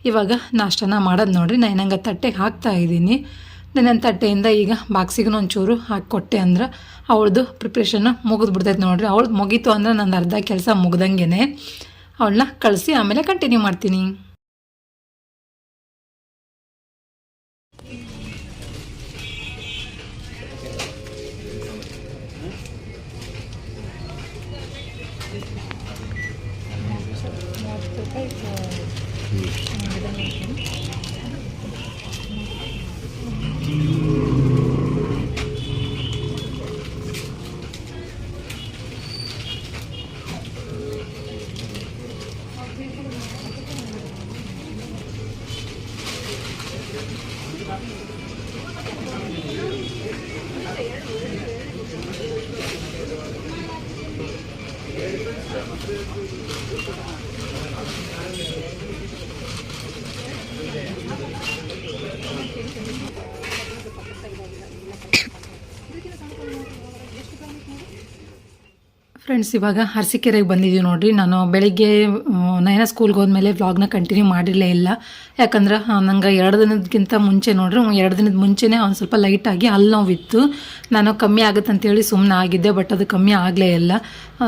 ಇವಾಗ ನಾಷ್ಟನ ಮಾಡೋದು ನೋಡ್ರಿ. ನಾನು ನಂಗೆ ತಟ್ಟೆಗೆ ಹಾಕ್ತಾ ಇದ್ದೀನಿ. ನನ್ನ ತಟ್ಟೆಯಿಂದ ಈಗ ಬಾಕ್ಸಿಗೂ ಒಂಚೂರು ಹಾಕಿಕೊಟ್ಟೆ ಅಂದ್ರೆ ಅವಳದು ಪ್ರಿಪ್ರೇಷನ್ ಮುಗಿದು ಬಿಡ್ತೈತೆ ನೋಡ್ರಿ. ಅವಳು ಮುಗೀತು ಅಂದ್ರೆ ನನ್ನ ಅರ್ಧ ಕೆಲಸ ಮುಗ್ದಂಗೆ ಅವಳನ್ನ ಕಳಿಸಿ ಆಮೇಲೆ ಕಂಟಿನ್ಯೂ ಮಾಡ್ತೀನಿ. ಫ್ರೆಂಡ್ಸ್ ಇವಾಗ ಹರಸಿಕೆರೆಗೆ ಬಂದಿದ್ದೀವಿ ನೋಡಿರಿ. ನಾನು ಬೆಳಿಗ್ಗೆ ನಯನ ಸ್ಕೂಲ್ಗೆ ಹೋದ್ಮೇಲೆ ವ್ಲಾಗ್ನ ಕಂಟಿನ್ಯೂ ಮಾಡಿರಲೇ ಇಲ್ಲ. ಯಾಕಂದ್ರೆ ನಂಗೆ ಎರಡು ದಿನದಕ್ಕಿಂತ ಮುಂಚೆ ನೋಡ್ರಿ ಎರಡು ದಿನದ ಮುಂಚೆನೇ ಒಂದು ಸ್ವಲ್ಪ ಲೈಟಾಗಿ ಅಲ್ಲಿ ನೋವಿತ್ತು ನಾನು ಕಮ್ಮಿ ಆಗುತ್ತೆ ಅಂತೇಳಿ ಸುಮ್ಮನೆ ಆಗಿದ್ದೆ ಬಟ್ ಅದು ಕಮ್ಮಿ ಆಗಲೇ ಇಲ್ಲ.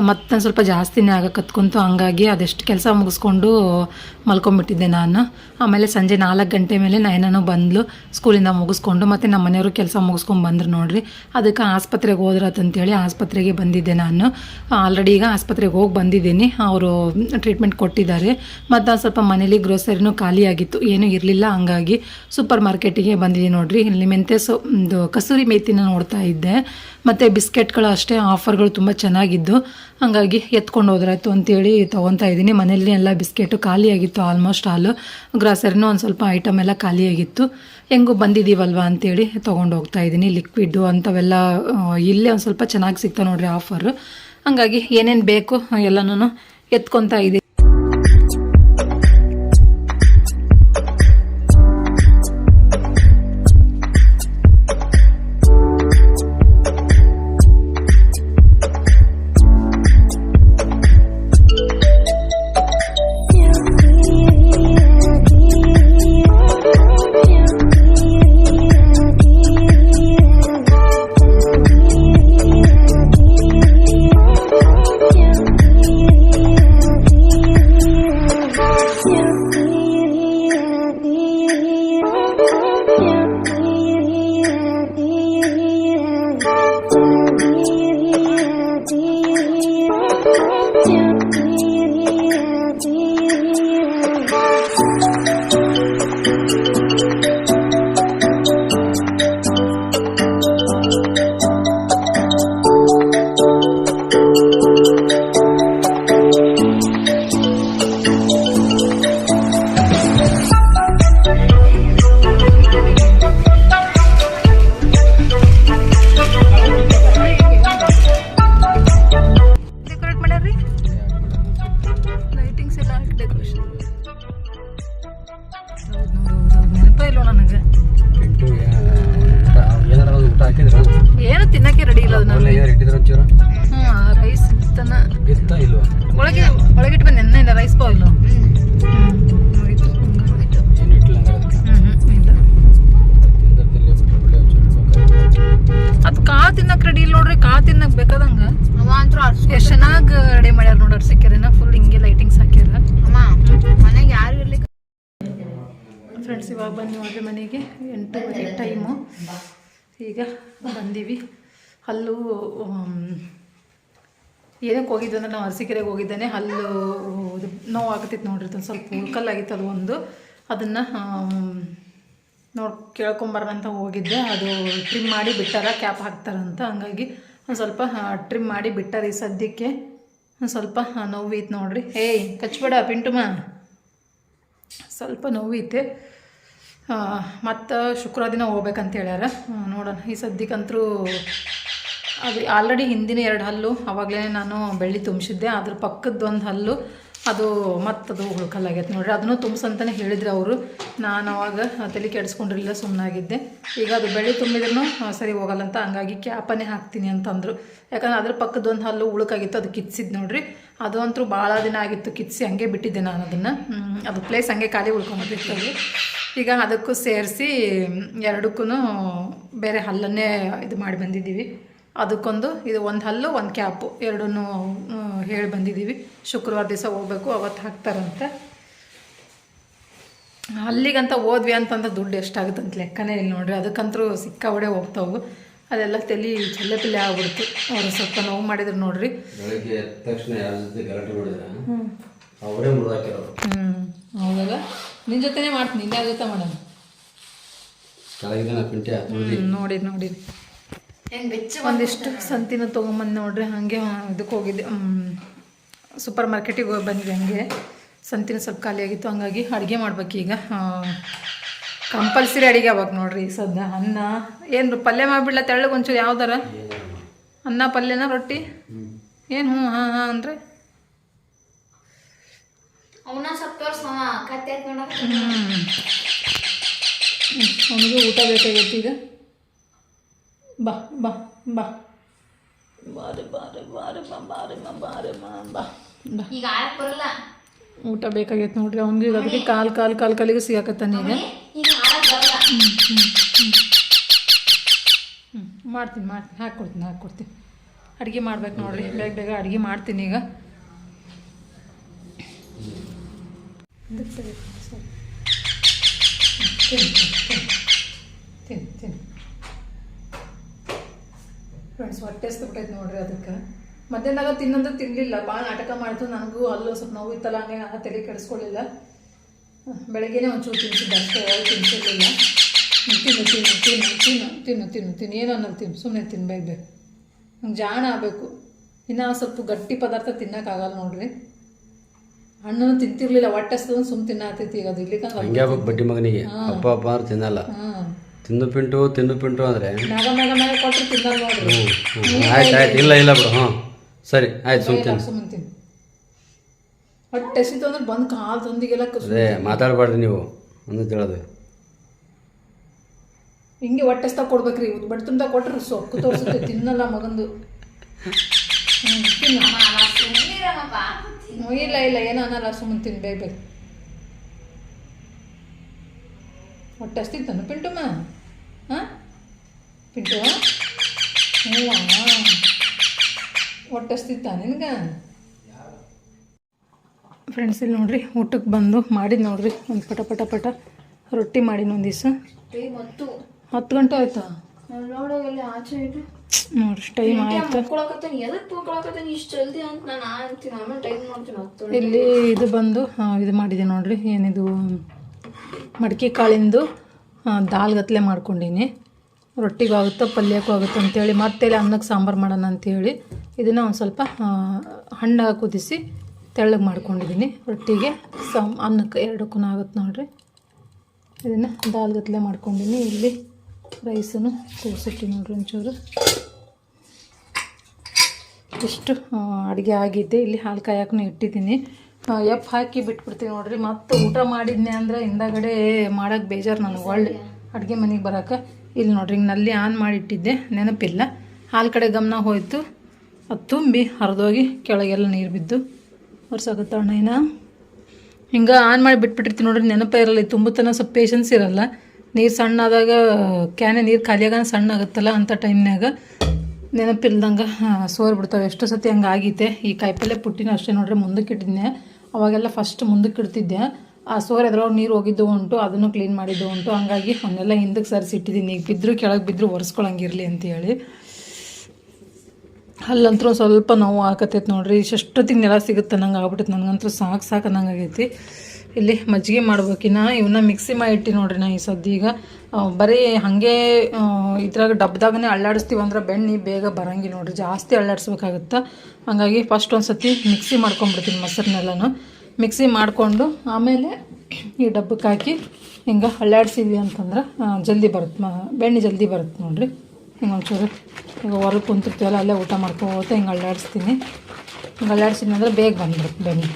ಮತ್ತೊಂದು ಸ್ವಲ್ಪ ಜಾಸ್ತಿನೇ ಆಗಕತ್ಕೊಂತು ಹಂಗಾಗಿ ಅದೆಷ್ಟು ಕೆಲಸ ಮುಗಿಸ್ಕೊಂಡು ಮಲ್ಕೊಂಬಿಟ್ಟಿದ್ದೆ ನಾನು. ಆಮೇಲೆ ಸಂಜೆ ನಾಲ್ಕು ಗಂಟೆ ಮೇಲೆ ನಯನನು ಬಂದ್ಲು, ಸ್ಕೂಲಿಂದ ಮುಗಿಸ್ಕೊಂಡು, ಮತ್ತು ನಮ್ಮ ಮನೆಯವರು ಕೆಲಸ ಮುಗಿಸ್ಕೊಂಡು ಬಂದರು ನೋಡ್ರಿ. ಅದಕ್ಕೆ ಆಸ್ಪತ್ರೆಗೆ ಹೋದ್ರತ್ತಂತೇಳಿ ಆಸ್ಪತ್ರೆಗೆ ಬಂದಿದ್ದೆ ನಾನು. ಆಲ್ರೆಡಿ ಈಗ ಆಸ್ಪತ್ರೆಗೆ ಹೋಗಿ ಬಂದಿದ್ದೀನಿ, ಅವರು ಟ್ರೀಟ್ಮೆಂಟ್ ಕೊಟ್ಟಿದ್ದಾರೆ. ಮತ್ತು ಸ್ವಲ್ಪ ಮನೇಲಿ ಗ್ರೋಸರಿನೂ ಖಾಲಿಯಾಗಿತ್ತು ಏನೂ ಇರಲಿಲ್ಲ, ಹಂಗಾಗಿ ಸೂಪರ್ ಮಾರ್ಕೆಟಿಗೆ ಬಂದಿದ್ದೀನಿ ನೋಡ್ರಿ. ಇಲ್ಲಿ ಮೆಂತೆ ಸೊ ಒಂದು ಕಸೂರಿ ಮೇತಿನ ನೋಡ್ತಾ ಇದ್ದೆ. ಮತ್ತು ಬಿಸ್ಕೆಟ್ಗಳು ಅಷ್ಟೇ, ಆಫರ್ಗಳು ತುಂಬ ಚೆನ್ನಾಗಿದ್ದು. ಹಾಗಾಗಿ ಎತ್ಕೊಂಡು ಹೋದ್ರಾಯ್ತು ಅಂತೇಳಿ ತೊಗೊತಾ ಇದ್ದೀನಿ. ಮನೇಲಿ ಎಲ್ಲ ಬಿಸ್ಕೆಟು ಖಾಲಿಯಾಗಿತ್ತು ಆಲ್ಮೋಸ್ಟ್ ಆಲು ಗ್ರಾಸರಿನೂ ಒಂದು ಸ್ವಲ್ಪ ಐಟಮ್ ಎಲ್ಲ ಖಾಲಿಯಾಗಿತ್ತು. ಹೆಂಗೂ ಬಂದಿದ್ದೀವಲ್ವ ಅಂತೇಳಿ ತೊಗೊಂಡು ಹೋಗ್ತಾ ಇದ್ದೀನಿ. ಲಿಕ್ವಿಡ್ಡು ಅಂಥವೆಲ್ಲ ಇಲ್ಲೇ ಒಂದು ಸ್ವಲ್ಪ ಚೆನ್ನಾಗಿ ಸಿಗ್ತಾವೆ ನೋಡ್ರಿ ಆಫರು ಹಂಗಾಗಿ ಏನೇನು ಬೇಕು ಎಲ್ಲನೂ ಎತ್ಕೊತಾ ಇದ್ದೀನಿ. ಏನಕ್ಕೆ ಹೋಗಿದ್ದು ಅಂದ್ರೆ ನಾವು ಅರಸಿಕೆರೆಗೆ ಹೋಗಿದ್ದೇನೆ. ಹಲ್ಲು ನೋವು ನೋಡ್ರಿ ಒಂದು ಸ್ವಲ್ಪ ಉಳ್ಕಲ್ಲಾಗಿತ್ತು ಅದು ಒಂದು. ಅದನ್ನು ನೋಡಿ ಅಂತ ಹೋಗಿದ್ದೆ. ಅದು ಟ್ರಿಮ್ ಮಾಡಿ ಬಿಟ್ಟಾರ ಕ್ಯಾಪ್ ಹಾಕ್ತಾರಂತ. ಹಂಗಾಗಿ ಒಂದು ಸ್ವಲ್ಪ ಟ್ರಿಮ್ ಮಾಡಿ ಬಿಟ್ಟಾರ ಈ ಸದ್ಯಕ್ಕೆ. ಒಂದು ಸ್ವಲ್ಪ ನೋವಿತ್ತು ನೋಡ್ರಿ. ಏಯ್ ಕಚ್ಬೇಡ ಪಿಂಟುಮ. ಸ್ವಲ್ಪ ನೋವಿತ್ತೆ. ಮತ್ತು ಶುಕ್ರವಾರ ದಿನ ಹೋಗ್ಬೇಕಂತ ಹೇಳ್ಯಾರ. ನೋಡೋಣ. ಈ ಸದ್ಯಕ್ಕಂತರೂ ಅದು ಆಲ್ರೆಡಿ ಹಿಂದಿನ ಎರಡು ಹಲ್ಲು, ಅವಾಗಲೇ ನಾನು ಬೆಳ್ಳಿ ತುಂಬಿಸಿದ್ದೆ. ಅದ್ರ ಪಕ್ಕದ ಒಂದು ಹಲ್ಲು, ಅದು ಮತ್ತದು ಹುಳ್ಕಲ್ಲಾಗೈತೆ ನೋಡ್ರಿ. ಅದನ್ನು ತುಂಬಿಸಂತಲೇ ಹೇಳಿದ್ರು ಅವರು. ನಾನು ಅವಾಗ ತಲೆ ಕೆಡಿಸ್ಕೊಂಡಿರಲಿಲ್ಲ ಸುಮ್ಮನಾಗಿದ್ದೆ ಈಗ ಅದು ಬೆಳ್ಳಿ ತುಂಬಿದ್ರೂ ಸರಿ ಹೋಗಲ್ಲ ಅಂತ ಹಂಗಾಗಿ ಕ್ಯಾಪನ್ನೇ ಹಾಕ್ತೀನಿ ಅಂತಂದರು. ಯಾಕಂದ್ರೆ ಅದ್ರ ಪಕ್ಕದ ಒಂದು ಹಲ್ಲು ಉಳುಕಾಗಿತ್ತು, ಅದು ಕಿತ್ಸಿದ್ದು ನೋಡ್ರಿ. ಅದು ಅಂತೂ ಭಾಳ ದಿನ ಆಗಿತ್ತು, ಕಿತ್ಸಿ ಹಂಗೆ ಬಿಟ್ಟಿದ್ದೆ ನಾನು ಅದನ್ನು. ಅದು ಪ್ಲೇಸ್ ಹಂಗೆ ಖಾಲಿ ಉಳ್ಕೊಂಬಿಟ್ಟಿತ್ತು ಅದು. ಈಗ ಅದಕ್ಕೂ ಸೇರಿಸಿ ಎರಡಕ್ಕೂ ಬೇರೆ ಹಲ್ಲನ್ನೇ ಇದು ಮಾಡಿ ಬಂದಿದ್ದೀವಿ. ಅದಕ್ಕೊಂದು ಇದು ಒಂದು ಹಲ್ಲು ಒಂದು ಕ್ಯಾಪು. ಎರಡನ್ನೂ ಹೇಳಿ ಬಂದಿದ್ದೀವಿ ಶುಕ್ರವಾರ ದಿವಸ ಹೋಗ್ಬೇಕು ಅವತ್ತು ಹಾಕ್ತಾರಂತೆ. ಅಲ್ಲಿಗಂತ ಹೋದ್ವಿ ಅಂತಂದ್ರೆ ದುಡ್ಡು ಎಷ್ಟಾಗುತ್ತೆ ಅಂತ ಲೆಕ್ಕನೇ ಇಲ್ಲ ನೋಡ್ರಿ. ಅದಕ್ಕಂತರೂ ಸಿಕ್ಕಾಬಡೆ ಹೋಗ್ತಾವು ಅದೆಲ್ಲ ತಲೆ ಚಲ್ಲೆ ಪಿಲ್ಲೆ ಆಗ್ಬಿಡ್ತು ಅವರು ಸ್ವಲ್ಪ ನೋವು ಮಾಡಿದ್ರು ನೋಡ್ರಿ. ಹ್ಞೂ ಹೌದಲ್ಲ? ನಿನ್ನ ಜೊತೆನೇ ಮಾಡ್ತೀನಿ ಇನ್ಯಾರ ಜೊತೆ ಮಾಡೋಣ ನೋಡಿ ಪಿಂಟೆ ಒಂದಿಷ್ಟು ಸಂತಿನ ತೊಗೊಂಬಂದು ನೋಡ್ರಿ ಹಾಗೆ ಇದಕ್ಕೆ ಹೋಗಿದ್ದೆ. ಸೂಪರ್ ಮಾರ್ಕೆಟಿಗೆ ಹೋಗಿ ಬಂದ್ವಿ ಹಂಗೆ. ಸಂತಿನ ಸ್ವಲ್ಪ ಖಾಲಿ ಆಗಿತ್ತು ಹಂಗಾಗಿ ಅಡುಗೆ ಮಾಡ್ಬೇಕೀಗ ಕಂಪಲ್ಸರಿ ಅಡುಗೆ ಆಗ್ಬೇಕು ನೋಡ್ರಿ ಈಗ ಸದ್ಯ ಅನ್ನ ಏನು ಪಲ್ಯ ಮಾಡಿಬಿಡ್ಲ ತೆಳ್ಳಗೆ ಒಂಚೂರು ಯಾವ್ದಾರ? ಅನ್ನ ಪಲ್ಯನ ರೊಟ್ಟಿ? ಏನು ಹ್ಞೂ ಹಾಂ ಹಾಂ ಅಂದರೆ? ಹ್ಞೂ ಅವನಿಗೂ ಊಟ ಬೇಕಾಗೈತಿ ಈಗ. ಬಾ ಬಾ ಬಾ ಬಾರೆ ಬಾರೆ ಬಾರೆ ಬಾ ಬಾರೆ ಬಾ ಬಾರೆ ಬಾ ಬಾ ಬಾ ಈಗ ಆಯಕ್ ಬರಲ್ಲ. ಊಟ ಬೇಕಾಗೈತೆ ನೋಡ್ರಿ ಅವ್ನಿಗೆ ಅದಕ್ಕೆ ಕಾಲು ಕಾಲು ಕಾಲು ಕಾಲಿಗೆ ಸಿಗಾಕತ್ತಾನೆ ಈಗ ಈಗ ಹ್ಞೂ ಮಾಡ್ತೀನಿ ಮಾಡ್ತೀನಿ. ಹಾಕ್ಕೊಡ್ತೀನಿ ಹಾಕ್ಕೊಡ್ತೀನಿ. ಅಡುಗೆ ಮಾಡ್ಬೇಕು ನೋಡ್ರಿ ಬೇಗ ಬೇಗ ಅಡುಗೆ ಮಾಡ್ತೀನಿ ಈಗ. ತಿನ್ ಸರಿ ಸರಿ ತಿನ್ನು ತಿನ್ನು ತಿನ್ನು ತಿನ್ನು ಫ್ರೆಂಡ್ಸ್ ಹೊಟ್ಟೆ ಬಿಟ್ಟೈತೆ ನೋಡ್ರಿ ಅದಕ್ಕೆ. ಮಧ್ಯಾಹ್ನದಾಗ ತಿನ್ನಂದ್ರೆ ತಿನ್ನಲಿಲ್ಲ ಭಾಳ ನಾಟಕ ಮಾಡ್ತು. ನನಗೂ ಅಲ್ಲೂ ಸ್ವಲ್ಪ ನೋವು ಇತ್ತಲ್ಲ ಹಂಗೆ ನಾನು ತಲೆ ಕೆಡಿಸ್ಕೊಳ್ಳಿಲ್ಲ. ಬೆಳಗ್ಗೆನೇ ಒಂಚೂರು ತಿನ್ಸಿದ್ದೆ ಅಷ್ಟೇ ಯಾವಾಗ ತಿನ್ಸಿರ್ಲಿಲ್ಲ. ತಿನ್ನು ತಿನ್ನು ತಿನ್ನು ತಿನ್ನು ತಿನ್ನು ತಿನ್ನು ತಿನ್ನು. ಏನೋ ಅನ್ನೋದು ತಿನ್ನು. ಸುಮ್ಮನೆ ತಿನ್ಬೇಕು ನಂಗೆ ಜಾಣ ಆಗಬೇಕು. ಇನ್ನು ಸ್ವಲ್ಪ ಗಟ್ಟಿ ಪದಾರ್ಥ ತಿನ್ನೋಕ್ಕಾಗಲ್ಲ ನೋಡ್ರಿ. ಹಣ್ಣನ್ನು ತಿಂತಿರ್ಲಿಲ್ಲ. ಹೊಟ್ಟೆ ಸುಮ್ಮನೆ ತಿನ್ನತೈತಿ ಈಗ ಅದು. ಇಲ್ಲಿ ಬಡ್ಡಿ ಮಗನಿಗೆ. ಅಪ್ಪ ಅಪ್ಪ ತಿನ್ನಲ್ಲ. ಹಾಂ. ತಿಂದು ಪಿಂಟು ತಿಂದು ಪಿಂಟು ಅಂದರೆ? ಮ್ಯಾಗ ಮ್ಯಾಗ ಮ್ಯಾಗ ಕೊಟ್ಟರು ತಿನ್ನಲ್ಲ ನೋಡ್ರಿ. ಆಯ್ತು ಆಯ್ತು. ಇಲ್ಲ ಇಲ್ಲ ಬಿಡು. ಹ್ಞೂ ಸರಿ ಆಯ್ತು ಸುಮ್ನೆ ತಿನ್ನು. ಸುಮ್ಮನೆ ತಿನ್ನು. ಹೊಟ್ಟೆ ಹಸಿತು ಅಂದ್ರೆ ಬಂದು ಕಾಲು ತಂದಿಗೆಲ್ಲ ಕಸು ಅದೇ ಮಾತಾಡಬಾರ್ದು ನೀವು. ಅಂತ ಹೇಳೋದು ಹಿಂಗೆ ಹೊಟ್ಟೆ ಹಸ್ತಾ ಕೊಡ್ಬೇಕ್ರಿ. ಇವ್ದು ಬಟ್ ತುಂಬ ಕೊಟ್ರೆ ಸೊಕ್ಕು ತೋರಿಸುತ್ತೆ. ತಿನ್ನಲ್ಲ ಮಗಂದು. ಹ್ಞೂ ಇಲ್ಲ ಇಲ್ಲ. ಏನೋ ಅನ್ನಲ್ಲ. ಸುಮ್ಮನೆ ತಿನ್ನು ಬೇಗ ಬೇಗ ಹೊಟ್ಟೆ ಹಸ್ತಿತ್ತನು ಪಿಂಟುಮ್ಮ. ಹಾಂ? ಪಿಂಟು? ಹ್ಞೂ ಹೊಟ್ಟೆ ಹಸ್ತಿತ್ತ ನಿನ್ಗೆ? ಫ್ರೆಂಡ್ಸ್ ಇಲ್ಲಿ ನೋಡ್ರಿ ಊಟಕ್ಕೆ ಬಂದು ಮಾಡಿದ್ದು ನೋಡ್ರಿ. ಒಂದು ಪಟ ಪಟ ಪಟ ರೊಟ್ಟಿ ಮಾಡಿನ ಒಂದು ದಿವಸ. ಹತ್ತು ಗಂಟೆ ಆಯ್ತಾ? ನೋಡ್ರಿ ಟೈಮ್ ಆಯ್ತು. ಇಲ್ಲಿ ಇದು ಬಂದು ಇದು ಮಾಡಿದೆ ನೋಡ್ರಿ. ಏನಿದು? ಮಡಿಕೆ ಕಾಳಿಂದು ದಾಲ್ಗತ್ಲೆ ದಾಲ್ ಗತ್ಲೆ ಮಾಡ್ಕೊಂಡೀನಿ. ರೊಟ್ಟಿಗೂ ಆಗುತ್ತೋ, ಪಲ್ಯಕ್ಕೂ ಆಗುತ್ತೆ ಅಂತೇಳಿ, ಮತ್ತೆ ಇಲ್ಲಿ ಅನ್ನಕ್ಕೆ ಸಾಂಬಾರು ಮಾಡೋಣ ಅಂಥೇಳಿ ಇದನ್ನು ಒಂದು ಸ್ವಲ್ಪ ಹಣ್ಣಾಗ ಕುದಿಸಿ ತೆಳ್ಳಗೆ ಮಾಡ್ಕೊಂಡಿದ್ದೀನಿ ರೊಟ್ಟಿಗೆ ಸಾಂ, ಅನ್ನಕ್ಕೆ ಎರಡಕ್ಕೂ ಆಗುತ್ತೆ ನೋಡಿರಿ. ಇದನ್ನು ದಾಲ್ ಗತ್ಲೆ ಮಾಡ್ಕೊಂಡಿನಿ. ಇಲ್ಲಿ ರೈಸನ್ನು ಕೂಸಿಟ್ಟು ನೋಡ್ರಿ ಒಂಚೂರು. ಇಷ್ಟು ಅಡುಗೆ ಆಗಿದ್ದೆ. ಇಲ್ಲಿ ಹಾಲು ಕಾಯಕ್ಕೂ ಇಟ್ಟಿದ್ದೀನಿ ಎಪ್ ಹಾಕಿ ಬಿಟ್ಬಿಡ್ತೀನಿ ನೋಡ್ರಿ. ಮತ್ತೆ ಊಟ ಮಾಡಿದ್ನೆ ಅಂದ್ರೆ ಹಿಂದಗಡೆ ಮಾಡಕ್ಕೆ ಬೇಜಾರು ನನಗೆ. ಒಳ್ಳೆ ಅಡುಗೆ ಮನೆಗೆ ಬರೋಕೆ. ಇಲ್ಲಿ ನೋಡ್ರಿ ಹಿಂಗೆ ನಲ್ಲಿ ಆನ್ ಮಾಡಿಟ್ಟಿದ್ದೆ. ನೆನಪಿಲ್ಲ. ಹಾಲು ಕಡೆ ಗಮನ ಹೋಯ್ತು. ಅದು ತುಂಬಿ ಹರಿದೋಗಿ ಕೆಳಗೆಲ್ಲ ನೀರು ಬಿದ್ದು. ಅಣ್ಣ ಹಿಂಗೆ ಆನ್ ಮಾಡಿ ಬಿಟ್ಬಿಟ್ಟಿರ್ತೀನಿ ನೋಡ್ರಿ ನೆನಪ ಇರಲ್ಲ. ತುಂಬತನ ಸ್ವಲ್ಪ ಪೇಷನ್ಸ್ ಇರಲ್ಲ. ನೀರು ಸಣ್ಣ ಆದಾಗ ಕ್ಯಾನೆ ನೀರು ಖಾಲಿಯಾಗ ಸಣ್ಣ ಆಗುತ್ತಲ್ಲ ಅಂಥ ಟೈಮ್ನಾಗ ನೆನಪಿಲ್ದಂಗೆ ಸೋರ್ ಬಿಡ್ತಾವೆ ಎಷ್ಟು ಸತಿ ಹಂಗೆ ಆಗೈತೆ. ಈ ಕಾಯಿಪಲ್ಲೆ ಪುಟ್ಟಿನ ಅಷ್ಟೇ ನೋಡ್ರಿ ಮುಂದಕ್ಕೆ ಇಟ್ಟಿದ್ದೆ ಅವಾಗೆಲ್ಲ ಫಸ್ಟ್ ಮುಂದಕ್ಕೆ ಇಡ್ತಿದ್ದೆ. ಆ ಸೋರ್ ಎದ್ರೊಳಗೆ ನೀರು ಹೋಗಿದ್ದು ಉಂಟು, ಅದನ್ನು ಕ್ಲೀನ್ ಮಾಡಿದ್ದು ಉಂಟು. ಹಂಗಾಗಿ ಅವನ್ನೆಲ್ಲ ಹಿಂದಕ್ಕೆ ಸರಿಸಿಟ್ಟಿದ್ದೀನಿ. ಈಗ ಬಿದ್ದರೂ ಕೆಳಗೆ ಬಿದ್ದರೂ ಒರೆಸ್ಕೊಳಂಗಿರಲಿ ಅಂತೇಳಿ ಅಲ್ಲಂತರೂ ಸ್ವಲ್ಪ ನೋವು ಆಕತೈತೆ ನೋಡ್ರಿ. ಇಷ್ಟೊತ್ತಿಗೆ ನೆಲ ಸಿಗುತ್ತೆ ನಂಗೆ ಆಗ್ಬಿಟ್ಟೈತೆ ನನಗಂತೂ ಸಾಕು ಸಾಕು ಅನ್ನಂಗೆ ಆಗೈತಿ. ಇಲ್ಲಿ ಮಜ್ಜಿಗೆ ಮಾಡ್ಬೇಕಿನ್ನ ಇವನ್ನ ಮಿಕ್ಸಿ ಮಾಡಿ ಇಟ್ಟಿ ನೋಡ್ರಿ ನಾ ಈ ಈಗ ಬರೀ ಹಾಗೆ ಇದ್ರಾಗ ಡಬ್ದಾಗನೇ ಅಳ್ಳಾಡಿಸ್ತೀವಿ ಅಂದ್ರೆ ಬೆಣ್ಣೆ ಬೇಗ ಬರಂಗಿ ನೋಡ್ರಿ. ಜಾಸ್ತಿ ಅಳ್ಳಾಡಿಸ್ಬೇಕಾಗತ್ತೆ? ಹಾಗಾಗಿ ಫಸ್ಟ್ ಒಂದು ಸತಿ ಮಿಕ್ಸಿ ಮಾಡ್ಕೊಂಬಿಡ್ತೀನಿ ಮೊಸರನ್ನೆಲ್ಲನೂ ಮಿಕ್ಸಿ ಮಾಡಿಕೊಂಡು ಆಮೇಲೆ ಈ ಡಬ್ಬಕ್ಕೆ ಹಾಕಿ ಹಿಂಗೆ ಅಳ್ಳಾಡ್ಸಿದ್ವಿ ಅಂತಂದ್ರೆ ಜಲ್ದಿ ಬರುತ್ತೆ ಮ, ಬೆಣ್ಣೆ ಜಲ್ದಿ ಬರುತ್ತೆ ನೋಡ್ರಿ. ಹಿಂಗೆ ಒಂಚೂರು ಈಗ ಹೊರಗೆ ಕುಂತಿರ್ತೀವಲ್ಲ, ಅಲ್ಲೇ ಊಟ ಮಾಡ್ಕೋತ ಹಿಂಗೆ ಅಳ್ಳಾಡಿಸ್ತೀನಿ. ಹಿಂಗೆ ಅಳ್ಳಾಡ್ಸಿದ್ನಂದ್ರೆ ಬೇಗ ಬಂದ್ಬಿಡುತ್ತೆ ಬೆಣ್ಣೆ.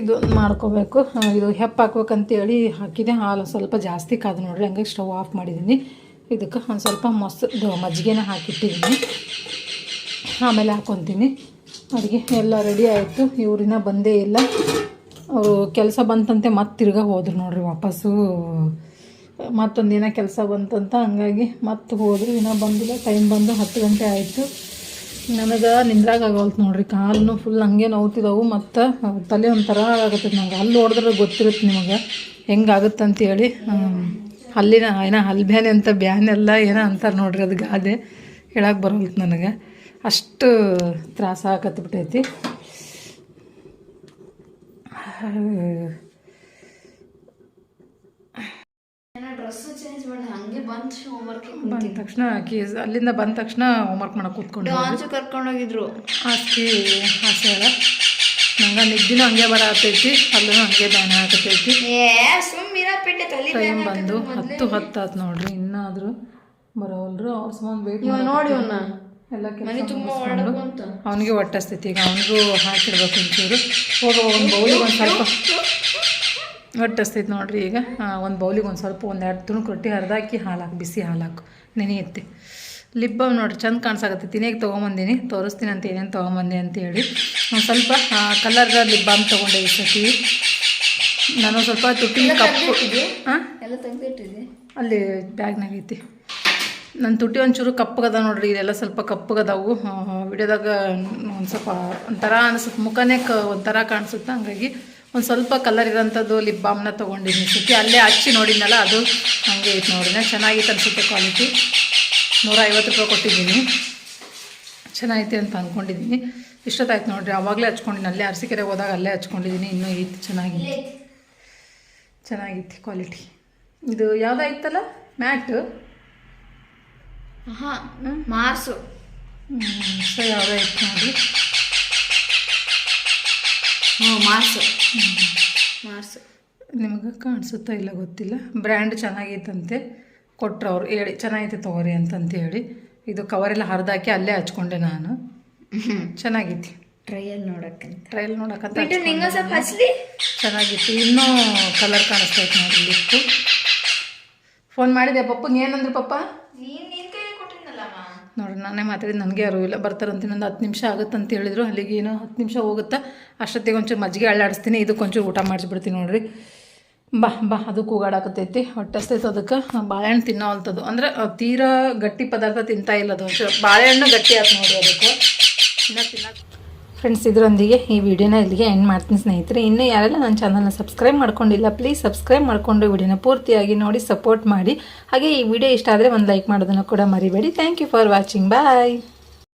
ಇದು ಮಾಡ್ಕೋಬೇಕು. ಇದು ಹೆಪ್ಪು ಹಾಕ್ಬೇಕಂತೇಳಿ ಹಾಕಿದೆ. ಹಾಲು ಸ್ವಲ್ಪ ಜಾಸ್ತಿ ಕಾದು ನೋಡ್ರಿ. ಹಂಗಾಗಿ ಸ್ಟವ್ ಆಫ್ ಮಾಡಿದ್ದೀನಿ. ಇದಕ್ಕೆ ಒಂದು ಸ್ವಲ್ಪ ಮೊಸರು ಮಜ್ಜಿಗೆನ ಹಾಕಿಟ್ಟಿದ್ದೀನಿ. ಆಮೇಲೆ ಹಾಕ್ಕೊತೀನಿ ಅಡುಗೆ ಎಲ್ಲ ರೆಡಿ ಆಯಿತು. ಇವ್ರಿನ ಬಂದೇ ಇಲ್ಲ. ಅವರು ಕೆಲಸ ಬಂತಂತೆ ಮತ್ತೆ ತಿರ್ಗಾ ಹೋದ್ರು ನೋಡ್ರಿ ವಾಪಸ್ಸು. ಮತ್ತೊಂದು ದಿನ ಕೆಲಸ ಬಂತಂತ ಹಂಗಾಗಿ ಮತ್ತೆ ಹೋದ್ರು. ಇನ್ನೂ ಬಂದಿಲ್ಲ. ಟೈಮ್ ಬಂದು ಹತ್ತು ಗಂಟೆ ಆಯಿತು. ನನಗೆ ನಿಂದ್ರಾಗ ಆಗೋಲ್ತು ನೋಡ್ರಿ. ಕಾಲು ಫುಲ್ ಹಂಗೆ ನೋವುತ್ತಿದ್ದಾವೆ ಮತ್ತು ತಲೆ ಒಂಥರ ಆಗತ್ತೆ ನಂಗೆ. ಅಲ್ಲಿ ನೋಡಿದ್ರೆ ಗೊತ್ತಿರುತ್ತೆ ನಿಮಗೆ. ಹೆಂಗಾಗುತ್ತೆ ಅಂತೇಳಿ ಅಲ್ಲಿನ ಏನೋ ಹಲ್ ಬ್ಯಾನೆ ಅಂತ ಬ್ಯಾನೆ ಎಲ್ಲ ಏನೋ ಅಂತಾರೆ ನೋಡ್ರಿ ಅದು ಗಾದೆ. ಹೇಳಕ್ಕೆ ಬರೋಲ್ತು ನನಗೆ. ಅಷ್ಟು ತ್ರಾಸ ಆಗತ್ಬಿಟ್ಟೈತಿ ಡ್ರೆಸ್ ಚೇಂಜ್ ಮಾಡಿ ಹಂಗೆ ಬಂದು ಹೋಮ್ವರ್ಕ್ ಬಂದ ತಕ್ಷಣ ಅಲ್ಲಿಂದ ಬಂದ ತಕ್ಷಣ ಹೋಮ್ವರ್ಕ್ ಮಾಡಕ್ಕೆ ಕೂತ್ಕೊಂಡು ಕರ್ಕೊಂಡೋಗಿದ್ರು. ಆಸ್ತಿ ಆಸೆ ಅಲ್ಲ ನಂಗೆ ನಿದ್ದಿನೂ ಹಂಗೆ ಬರತೈತಿ ಅಲ್ಲೂ ಹಂಗೆ ದಾನ ಆಗತೈತಿ. ಟೈಮ್ ಬಂದು ಹತ್ತು ಹತ್ತು ಆತು ನೋಡ್ರಿ ಇನ್ನಾದರೂ ಬರೋಲ್ರು ಅವ್ರ ಸುಮಾರು ವೇಟ್ ನೋಡಿ ಅವನ್ನ ಎಲ್ಲ ಕೆಲಸ ಅವನಿಗೆ ಹೊಟ್ಟಸ್ತೈತಿ ಈಗ ಅವನಿಗೂ ಹಾಕಿರ್ಬೇಕು ಒಂಚೂರು. ಹೋಗೋ ಒಂದು ಬೌಲಿಗೆ ಒಂದು ಸ್ವಲ್ಪ. ಹೊಟ್ಟಸ್ತೈತಿ ನೋಡಿರಿ ಈಗ. ಒಂದು ಬೌಲಿಗೆ ಒಂದು ಸ್ವಲ್ಪ ಒಂದು ಎರಡು ತುಣುಕು ರೊಟ್ಟಿ ಹರಿದಾಕಿ ಹಾಲಾಕು ಬಿಸಿ ಹಾಲಾಕು. ಹಾಕು ನೆನೆಯುತ್ತೆ. ಲಿಪ್ ಬಾಮ್ ನೋಡ್ರಿ ಚಂದ ಕಾಣಿಸಾಕತ್ತೆ ತಿನ್ನೇಗೆ ತೊಗೊಂಬಂದಿನಿ. ತೋರಿಸ್ತೀನಿ ಅಂತ ಏನೇನು ತೊಗೊಂಬಂದೆ ಅಂತೇಳಿ ಒಂದು ಸ್ವಲ್ಪ ಕಲರ್ ಲಿಪ್ ಬಾಮ್ ತೊಗೊಂಡೆ ಈ ಸತಿ. ನಾನು ಸ್ವಲ್ಪ ತುಟ್ಟಿ ಕಪ್ಪು ಹಾಂ ಅಲ್ಲಿ ಬ್ಯಾಗ್ನಾಗ ಐತಿ. ನನ್ನ ತುಟ್ಟಿ ಒಂಚೂರು ಕಪ್ಪಗದ ನೋಡ್ರಿ. ಇದೆಲ್ಲ ಸ್ವಲ್ಪ ಕಪ್ಪಗದಾವು. ವಿಡಿಯೋದಾಗ ಒಂದು ಸ್ವಲ್ಪ ಒಂಥರ ಅನಿಸುತ್ತೆ. ಮುಖನೇ ಕ ಒಂಥರ ಕಾಣಿಸುತ್ತೆ. ಹಂಗಾಗಿ ಒಂದು ಸ್ವಲ್ಪ ಕಲರ್ ಇರೋಂಥದ್ದು ಲಿಪ್ ಬಾಮ್ನ ತೊಗೊಂಡಿದ್ದೀನಿ ಸುತ್ತಿ ಅಲ್ಲೇ ಹಚ್ಚಿ ನೋಡಿದ್ನಲ್ಲ ಅದು ಹಂಗೆ ಐತೆ ನೋಡಿ. ನಾನು ಚೆನ್ನಾಗಿತ್ತು ಅನಿಸುತ್ತೆ ಕ್ವಾಲಿಟಿ ನೂರ ಐವತ್ತು ರೂಪಾಯಿ ಕೊಟ್ಟಿದ್ದೀನಿ. ಚೆನ್ನಾಗಿತ್ತು ಅಂತ ಅಂದ್ಕೊಂಡಿದ್ದೀನಿ ಇಷ್ಟೊತ್ತಾಯ್ತು ನೋಡಿರಿ ಅವಾಗಲೇ ಹಚ್ಕೊಂಡಿದ್ದೀನಿ ಅಲ್ಲೇ ಅರಸೀಕೆರೆಗೆ ಹೋದಾಗ ಅಲ್ಲೇ ಹಚ್ಕೊಂಡಿದ್ದೀನಿ. ಇನ್ನೂ ಇತ್ತು ಚೆನ್ನಾಗಿತ್ತು ಚೆನ್ನಾಗಿತ್ತು ಕ್ವಾಲಿಟಿ ಇದು ಯಾವುದಾಯ್ತಲ್ಲ ಮ್ಯಾಟು? ಹಾಂ ಮಾರ್ಸು. ಸೊ ಯಾವುದಾಯ್ತು ನೋಡಿ ಹ್ಞೂ ಮಾರ್ಸು ಮಾರ್ಸು ನಿಮಗೆ ಕಾಣಿಸುತ್ತಾ ಇಲ್ಲ ಗೊತ್ತಿಲ್ಲ. ಬ್ರ್ಯಾಂಡ್ ಚೆನ್ನಾಗೈತಂತೆ. ಕೊಟ್ಟರು ಅವ್ರು. ಹೇಳಿ ಚೆನ್ನಾಗೈತೆ ತಗೋರಿ ಅಂತಂತ ಹೇಳಿ. ಇದು ಕವರೆಲ್ಲ ಹರಿದಾಕಿ ಅಲ್ಲೇ ಹಚ್ಕೊಂಡೆ ನಾನು. ಚೆನ್ನಾಗಿತ್ತು ಟ್ರಯಲ್ ನೋಡಕ್ಕಂತ ಟ್ರಯಲ್ ನೋಡಕ್ಕಂತ ಸ್ವಲ್ಪ ಚೆನ್ನಾಗಿತ್ತು ಇನ್ನೂ ಕಲರ್ ಕಾಣಿಸ್ತೈತೆ ನೋಡಿ ಫೋನ್ ಮಾಡಿದೆ ಪಪ್ಪಂಗೆ? ಏನಂದ್ರು ಪಪ್ಪ? ನೀನ್ ನೋಡ್ರಿ, ನಾನೇ ಮಾತಾಡಿದ್ದು ನನಗೆ ಅರಿವಿಲ್ಲ ಬರ್ತಾರಂತ, ಇನ್ನೊಂದು ಹತ್ತು ನಿಮಿಷ ಆಗುತ್ತೆ ಅಂತ ಹೇಳಿದ್ರು. ಅಲ್ಲಿಗೆ ಏನೋ ಹತ್ತು ನಿಮಿಷ ಹೋಗುತ್ತಾ? ಅಷ್ಟೊತ್ತಿಗೆ ಒಂಚೂರು ಮಜ್ಜಿಗೆ ಅಳ್ಳಾಡಿಸ್ತೀನಿ ಇದಕ್ಕೆ ಒಂಚೂರು ಊಟ ಮಾಡಿಸ್ಬಿಡ್ತೀನಿ ನೋಡಿರಿ. ಬಾ ಬಾ ಅದು ಕೂಗಾಡಾಕತ್ತೈತಿ ಹೊಟ್ಟೆ ಹಸ್ತೈತೆ ಅದಕ್ಕೆ. ಬಾಳೆಹಣ್ಣು ತಿನ್ನೋವಂಥದ್ದು. ಅಂದ್ರೆ ಅಂದರೆ ತೀರಾ ಗಟ್ಟಿ ಪದಾರ್ಥ ತಿಂತಾ ಇಲ್ಲ ಅದು ಒಂಚೂರು. ಬಾಳೆಹಣ್ಣು ಗಟ್ಟಿ ಆಯ್ತು ನೋಡಿರಿ ಅದಕ್ಕೆ. ತಿನ್ನ ತಿನ್ನಕ್ಕೆ ಫ್ರೆಂಡ್ಸ್ ಇದರೊಂದಿಗೆ ಈ ವಿಡಿಯೋನ ಇಲ್ಲಿಗೆ ಎಂಡ್ ಮಾಡ್ತೀನಿ ಸ್ನೇಹಿತರೆ. ಇನ್ನೂ ಯಾರೆಲ್ಲ ನನ್ನ ಚಾನಲ್ನ ಸಬ್ಸ್ಕ್ರೈಬ್ ಮಾಡ್ಕೊಂಡಿಲ್ಲ ಪ್ಲೀಸ್ ಸಬ್ಸ್ಕ್ರೈಬ್ ಮಾಡಿಕೊಂಡು ವಿಡಿಯೋನ ಪೂರ್ತಿಯಾಗಿ ನೋಡಿ ಸಪೋರ್ಟ್ ಮಾಡಿ. ಹಾಗೆ ಈ ವಿಡಿಯೋ ಇಷ್ಟ ಆದರೆ ಒಂದು ಲೈಕ್ ಮಾಡೋದನ್ನು ಕೂಡ ಮರಿಬೇಡಿ. Thank you for watching bye